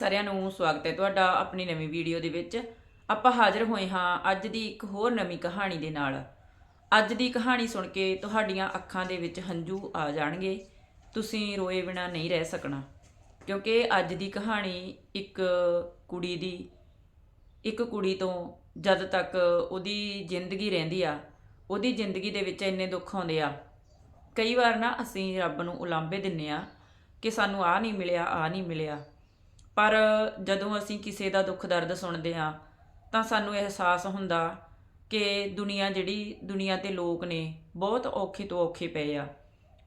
ਸਾਰਿਆਂ ਨੂੰ ਸਵਾਗਤ ਹੈ ਤੁਹਾਡਾ ਆਪਣੀ ਨਵੀਂ ਵੀਡੀਓ ਦੇ ਵਿੱਚ। ਆਪਾਂ ਹਾਜ਼ਰ ਹੋਏ ਹਾਂ ਅੱਜ ਦੀ ਇੱਕ ਹੋਰ ਨਵੀਂ ਕਹਾਣੀ ਦੇ ਨਾਲ। ਅੱਜ ਦੀ ਕਹਾਣੀ ਸੁਣ ਕੇ ਤੁਹਾਡੀਆਂ ਅੱਖਾਂ ਦੇ ਵਿੱਚ ਹੰਝੂ ਆ ਜਾਣਗੇ। ਤੁਸੀਂ ਰੋਏ ਬਿਨਾ ਨਹੀਂ ਰਹਿ ਸਕਣਾ, ਕਿਉਂਕਿ ਅੱਜ ਦੀ ਕਹਾਣੀ ਇੱਕ ਕੁੜੀ ਦੀ, ਇੱਕ ਕੁੜੀ ਤੋਂ ਜਦ ਤੱਕ ਉਹਦੀ ਜ਼ਿੰਦਗੀ ਰਹਿੰਦੀ ਆ, ਉਹਦੀ ਜ਼ਿੰਦਗੀ ਦੇ ਵਿੱਚ ਇੰਨੇ ਦੁੱਖ ਆਉਂਦੇ ਆ। ਕਈ ਵਾਰ ਨਾ ਅਸੀਂ ਰੱਬ ਨੂੰ ਉਲਾਂਭੇ ਦਿੰਨੇ ਆ ਕਿ ਸਾਨੂੰ ਆ ਨਹੀਂ ਮਿਲਿਆ ਆ ਨਹੀਂ ਮਿਲਿਆ। ਪਰ ਜਦੋਂ ਅਸੀਂ ਕਿਸੇ ਦਾ ਦੁੱਖ ਦਰਦ ਸੁਣਦੇ ਹਾਂ, ਤਾਂ ਸਾਨੂੰ ਅਹਿਸਾਸ ਹੁੰਦਾ ਕਿ ਦੁਨੀਆ ਜਿਹੜੀ ਦੁਨੀਆ ਤੇ ਲੋਕ ਨੇ, ਬਹੁਤ ਔਖੇ ਤੋਂ ਔਖੇ ਪਏ ਆ।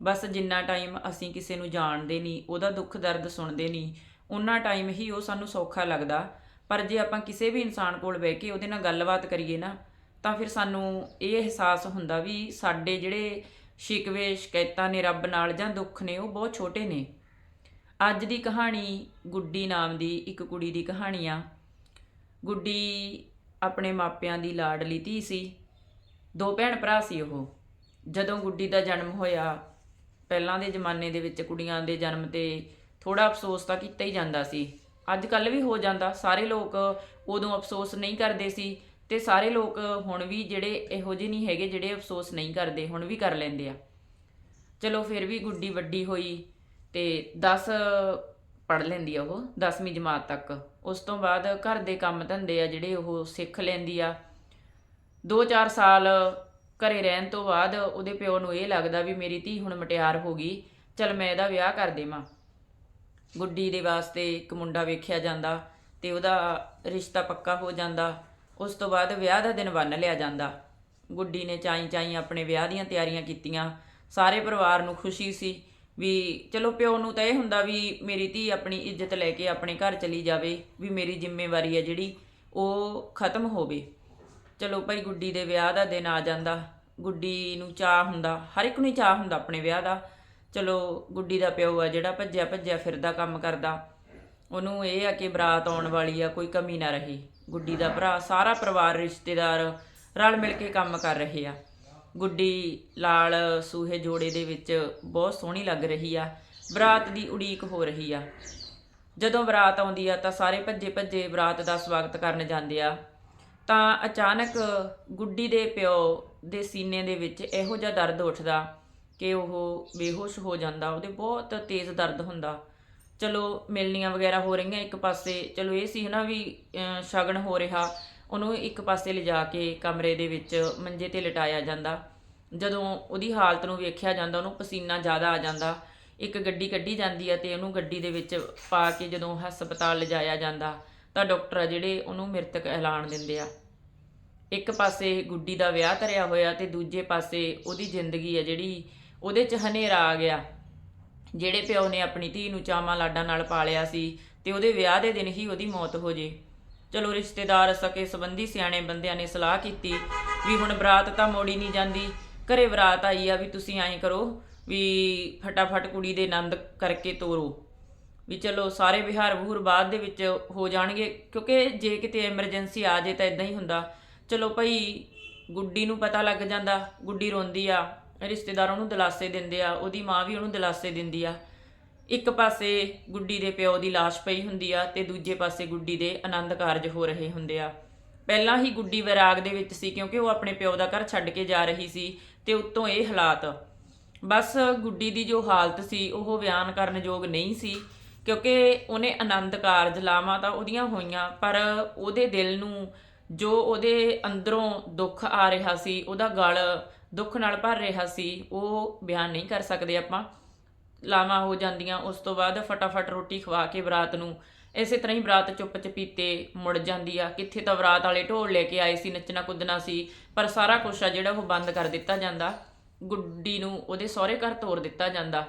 ਬਸ ਜਿੰਨਾ ਟਾਈਮ ਅਸੀਂ ਕਿਸੇ ਨੂੰ ਜਾਣਦੇ ਨਹੀਂ, ਉਹਦਾ ਦੁੱਖ ਦਰਦ ਸੁਣਦੇ ਨਹੀਂ ਉਹਨਾਂ ਟਾਈਮ ਹੀ ਉਹ ਸਾਨੂੰ ਸੌਖਾ ਲੱਗਦਾ। ਪਰ ਜੇ ਆਪਾਂ ਕਿਸੇ ਵੀ ਇਨਸਾਨ ਕੋਲ ਬਹਿ ਕੇ ਉਹਦੇ ਨਾਲ ਗੱਲਬਾਤ ਕਰੀਏ ਨਾ, ਤਾਂ ਫਿਰ ਸਾਨੂੰ ਇਹ ਅਹਿਸਾਸ ਹੁੰਦਾ ਵੀ ਸਾਡੇ ਜਿਹੜੇ ਸ਼ਿਕਵੇ ਸ਼ਿਕਾਇਤਾਂ ਨੇ ਰੱਬ ਨਾਲ ਜਾਂ ਦੁੱਖ ਨੇ, ਉਹ ਬਹੁਤ ਛੋਟੇ ਨੇ। ਅੱਜ ਦੀ ਕਹਾਣੀ ਗੁੱਡੀ ਨਾਮ ਦੀ ਇੱਕ ਕੁੜੀ ਦੀ ਕਹਾਣੀ ਆ। ਗੁੱਡੀ ਆਪਣੇ ਮਾਪਿਆਂ ਦੀ ਲਾਡਲੀ ਧੀ ਸੀ। ਦੋ ਭੈਣ ਭਰਾ ਸੀ ਉਹ। ਜਦੋਂ ਗੁੱਡੀ ਦਾ ਜਨਮ ਹੋਇਆ, ਪਹਿਲਾਂ ਦੇ ਜ਼ਮਾਨੇ ਦੇ ਵਿੱਚ ਕੁੜੀਆਂ ਦੇ ਜਨਮ ਤੇ ਥੋੜਾ ਅਫਸੋਸ ਤਾਂ ਕੀਤਾ ਹੀ ਜਾਂਦਾ ਸੀ। ਅੱਜ ਕੱਲ ਵੀ ਹੋ ਜਾਂਦਾ। ਸਾਰੇ ਲੋਕ ਉਦੋਂ ਅਫਸੋਸ ਨਹੀਂ ਕਰਦੇ ਸੀ ਤੇ ਸਾਰੇ ਲੋਕ ਹੁਣ ਵੀ ਜਿਹੜੇ ਇਹੋ ਜਿਹੇ ਨਹੀਂ ਹੈਗੇ ਜਿਹੜੇ ਅਫਸੋਸ ਨਹੀਂ ਕਰਦੇ, ਹੁਣ ਵੀ ਕਰ ਲੈਂਦੇ ਆ। ਚਲੋ ਫਿਰ ਵੀ ਗੁੱਡੀ ਵੱਡੀ ਹੋਈ। ਤੇ 10 ਪੜ ਲੈਂਦੀ ਆ ਉਹ 10ਵੀਂ ਜਮਾਤ ਤੱਕ। ਉਸ ਤੋਂ ਬਾਅਦ ਘਰ ਦੇ ਕੰਮ ਧੰਦੇ ਆ ਜਿਹੜੇ ਉਹ ਸਿੱਖ ਲੈਂਦੀ ਆ। 2-4 ਸਾਲ ਘਰੇ ਰਹਿਣ ਤੋਂ ਬਾਅਦ ਉਹਦੇ ਪਿਓ ਨੂੰ ਇਹ ਲੱਗਦਾ ਵੀ ਮੇਰੀ ਧੀ ਹੁਣ ਮਟਿਆਰ ਹੋ ਗਈ, ਚਲ ਮੈਂ ਇਹਦਾ ਵਿਆਹ ਕਰ ਦੇਵਾਂ। ਗੁੱਡੀ ਦੇ ਵਾਸਤੇ ਇੱਕ ਮੁੰਡਾ ਵੇਖਿਆ ਜਾਂਦਾ ਤੇ ਉਹਦਾ ਰਿਸ਼ਤਾ ਪੱਕਾ ਹੋ ਜਾਂਦਾ। ਉਸ ਤੋਂ ਬਾਅਦ ਵਿਆਹ ਦਾ ਦਿਨ ਬੰਨ ਲਿਆ ਜਾਂਦਾ। ਗੁੱਡੀ ਨੇ ਚਾਈ ਚਾਈ ਆਪਣੇ ਵਿਆਹ ਦੀਆਂ ਤਿਆਰੀਆਂ ਕੀਤੀਆਂ। ਸਾਰੇ ਪਰਿਵਾਰ ਨੂੰ ਖੁਸ਼ੀ ਸੀ ਵੀ ਚਲੋ ਪਿਓ ਨੂੰ ਤਾਂ ਇਹ ਹੁੰਦਾ ਵੀ ਮੇਰੀ ਧੀ ਆਪਣੀ ਇੱਜ਼ਤ ਲੈ ਕੇ ਆਪਣੇ ਘਰ ਚਲੀ ਜਾਵੇ, ਵੀ ਮੇਰੀ ਜ਼ਿੰਮੇਵਾਰੀ ਹੈ ਜਿਹੜੀ ਉਹ ਖਤਮ ਹੋਵੇ। ਚਲੋ ਭਾਈ ਗੁੱਡੀ ਦੇ ਵਿਆਹ ਦਾ ਦਿਨ ਆ ਜਾਂਦਾ, ਗੁੱਡੀ ਨੂੰ ਚਾਹ ਹੁੰਦਾ, ਹਰ ਇੱਕ ਨੂੰ ਹੀ ਚਾਹ ਹੁੰਦਾ ਆਪਣੇ ਵਿਆਹ ਦਾ। ਚਲੋ ਗੁੱਡੀ ਦਾ ਪਿਓ ਆ ਜਿਹੜਾ ਭੱਜਿਆ ਭੱਜਿਆ ਫਿਰਦਾ ਕੰਮ ਕਰਦਾ, ਉਹਨੂੰ ਇਹ ਆ ਕਿ ਬਰਾਤ ਆਉਣ ਵਾਲੀ ਆ, ਕੋਈ ਕਮੀ ਨਾ ਰਹੇ। ਗੁੱਡੀ ਦਾ ਭਰਾ ਸਾਰਾ ਪਰਿਵਾਰ, ਰਿਸ਼ਤੇਦਾਰ ਰਲ ਮਿਲ ਕੇ ਕੰਮ ਕਰ ਰਹੇ ਆ। ਗੁੱਡੀ ਲਾਲ ਸੂਹੇ ਜੋੜੇ ਦੇ ਵਿੱਚ ਬਹੁਤ ਸੋਹਣੀ ਲੱਗ ਰਹੀ ਆ। ਬਰਾਤ ਦੀ ਉਡੀਕ ਹੋ ਰਹੀ ਆ। ਜਦੋਂ ਬਰਾਤ ਆਉਂਦੀ ਆ ਤਾਂ ਸਾਰੇ ਭੱਜੇ ਭੱਜੇ ਬਰਾਤ ਦਾ ਸਵਾਗਤ ਕਰਨ ਜਾਂਦੇ ਆ। ਤਾਂ ਅਚਾਨਕ ਗੁੱਡੀ ਦੇ ਪਿਓ ਦੇ ਸੀਨੇ ਦੇ ਵਿੱਚ ਇਹੋ ਜਿਹਾ ਦਰਦ ਉੱਠਦਾ ਕਿ ਉਹ ਬੇਹੋਸ਼ ਹੋ ਜਾਂਦਾ, ਉਹਦੇ ਬਹੁਤ ਤੇਜ਼ ਦਰਦ ਹੁੰਦਾ। ਚਲੋ ਮਿਲਣੀਆਂ ਵਗੈਰਾ ਹੋ ਰਹੀਆਂ ਇੱਕ ਪਾਸੇ, ਚਲੋ ਇਹ ਸੀ ਹਨਾ ਵੀ ਸ਼ਗਨ ਹੋ ਰਿਹਾ। ਉਹਨੂੰ ਇੱਕ ਪਾਸੇ ਲਿਜਾ ਕੇ ਕਮਰੇ ਦੇ ਵਿੱਚ ਮੰਜੇ ਤੇ ਲਟਾਇਆ ਜਾਂਦਾ। ਜਦੋਂ ਉਹਦੀ ਹਾਲਤ ਨੂੰ ਵੇਖਿਆ ਜਾਂਦਾ, ਉਹਨੂੰ ਪਸੀਨਾ ਜ਼ਿਆਦਾ ਆ ਜਾਂਦਾ। ਇੱਕ ਗੱਡੀ ਕੱਢੀ ਜਾਂਦੀ ਹੈ ਤੇ ਉਹਨੂੰ ਗੱਡੀ ਦੇ ਵਿੱਚ ਪਾ ਕੇ ਜਦੋਂ ਹਸਪਤਾਲ ਲਿਜਾਇਆ ਜਾਂਦਾ, ਤਾਂ ਡਾਕਟਰ ਆ ਜਿਹੜੇ ਉਹਨੂੰ ਮ੍ਰਿਤਕ ਐਲਾਨ ਦਿੰਦੇ ਆ। ਇੱਕ ਪਾਸੇ ਗੁੱਡੀ ਦਾ ਵਿਆਹ ਧਰਿਆ ਹੋਇਆ ਤੇ ਦੂਜੇ ਪਾਸੇ ਉਹਦੀ ਜ਼ਿੰਦਗੀ ਆ ਜਿਹੜੀ ਉਹਦੇ 'ਚ ਹਨੇਰਾ ਆ ਗਿਆ। ਜਿਹੜੇ ਪਿਓ ਨੇ ਆਪਣੀ ਧੀ ਨੂੰ ਚਾਵਾਂ ਲਾਡਾਂ ਨਾਲ ਪਾਲਿਆ ਸੀ ਤੇ ਉਹਦੇ ਵਿਆਹ ਦੇ ਦਿਨ ਹੀ ਉਹਦੀ ਮੌਤ ਹੋ ਜੇ। ਚਲੋ ਰਿਸ਼ਤੇਦਾਰ ਸਕੇ ਸੰਬੰਧੀ ਸਿਆਣੇ ਬੰਦਿਆਂ ਨੇ ਸਲਾਹ ਕੀਤੀ ਵੀ ਹੁਣ ਬਰਾਤ ਤਾਂ ਮੋੜੀ ਨਹੀਂ ਜਾਂਦੀ, ਘਰੇ ਬਰਾਤ ਆਈ ਆ ਵੀ ਤੁਸੀਂ ਐਂ ਕਰੋ ਵੀ ਫਟਾਫਟ ਕੁੜੀ ਦੇ ਆਨੰਦ ਕਰਕੇ ਤੋਰੋ। ਵੀ ਚਲੋ ਸਾਰੇ ਵਿਹਾਰ ਵਹੂਰ ਬਾਅਦ ਦੇ ਵਿੱਚ ਹੋ ਜਾਣਗੇ, ਕਿਉਂਕਿ ਜੇ ਕਿਤੇ ਐਮਰਜੈਂਸੀ ਆ ਜੇ ਤਾਂ ਇਦਾਂ ਹੀ ਹੁੰਦਾ। ਚਲੋ ਭਾਈ ਗੁੱਡੀ ਨੂੰ ਪਤਾ ਲੱਗ ਜਾਂਦਾ, ਗੁੱਡੀ ਰੋਂਦੀ ਆ, ਰਿਸ਼ਤੇਦਾਰ ਉਹਨੂੰ ਦਿਲਾਸੇ ਦਿੰਦੇ ਆ, ਉਹਦੀ ਮਾਂ ਵੀ ਉਹਨੂੰ ਦਿਲਾਸੇ ਦਿੰਦੀ ਆ। ਇੱਕ ਪਾਸੇ ਗੁੱਡੀ ਦੇ ਪਿਓ ਦੀ ਲਾਸ਼ ਪਈ ਹੁੰਦੀ ਆ ਤੇ ਦੂਜੇ ਪਾਸੇ ਗੁੱਡੀ ਦੇ ਆਨੰਦ ਕਾਰਜ ਹੋ ਰਹੇ ਹੁੰਦੇ ਆ। ਪਹਿਲਾਂ ਹੀ ਗੁੱਡੀ ਵਿਰਾਗ ਦੇ ਵਿੱਚ ਸੀ ਕਿਉਂਕਿ ਉਹ ਆਪਣੇ ਪਿਓ ਦਾ ਘਰ ਛੱਡ ਕੇ ਜਾ ਰਹੀ ਸੀ ਤੇ ਉੱਤੋਂ ਇਹ ਹਾਲਾਤ। ਬਸ ਗੁੱਡੀ ਦੀ ਜੋ ਹਾਲਤ ਸੀ, ਉਹ ਬਿਆਨ ਕਰਨ ਯੋਗ ਨਹੀਂ ਸੀ ਕਿਉਂਕਿ ਉਹਨੇ ਆਨੰਦ ਕਾਰਜ ਲਾਵਾਂ ਤਾਂ ਉਹਦੀਆਂ ਹੋਈਆਂ, ਪਰ ਉਹਦੇ ਦਿਲ ਨੂੰ ਜੋ ਉਹਦੇ ਅੰਦਰੋਂ ਦੁੱਖ ਆ ਰਿਹਾ ਸੀ, ਉਹਦਾ ਗਲ ਦੁੱਖ ਨਾਲ ਭਰ ਰਿਹਾ ਸੀ, ਉਹ ਬਿਆਨ ਨਹੀਂ ਕਰ ਸਕਦੇ ਆਪਾਂ। ਲਾਵਾਂ ਹੋ ਜਾਂਦੀਆਂ, ਉਸ ਤੋਂ ਬਾਅਦ ਫਟਾਫਟ ਰੋਟੀ ਖਵਾ ਕੇ ਬਰਾਤ ਨੂੰ। ਇਸੇ ਤਰ੍ਹਾਂ ਹੀ ਬਰਾਤ ਚੁੱਪ ਚਪੀਤੇ ਮੁੜ ਜਾਂਦੀ ਆ। ਕਿੱਥੇ ਤਾਂ ਬਰਾਤ ਵਾਲੇ ਢੋਲ ਲੈ ਕੇ ਆਏ ਸੀ, ਨੱਚਣਾ ਕੁੱਦਣਾ ਸੀ, ਪਰ ਸਾਰਾ ਕੁਝ ਆ ਜਿਹੜਾ ਉਹ ਬੰਦ ਕਰ ਦਿੱਤਾ ਜਾਂਦਾ। ਗੁੱਡੀ ਨੂੰ ਉਹਦੇ ਸਹੁਰੇ ਘਰ ਤੋਰ ਦਿੱਤਾ ਜਾਂਦਾ।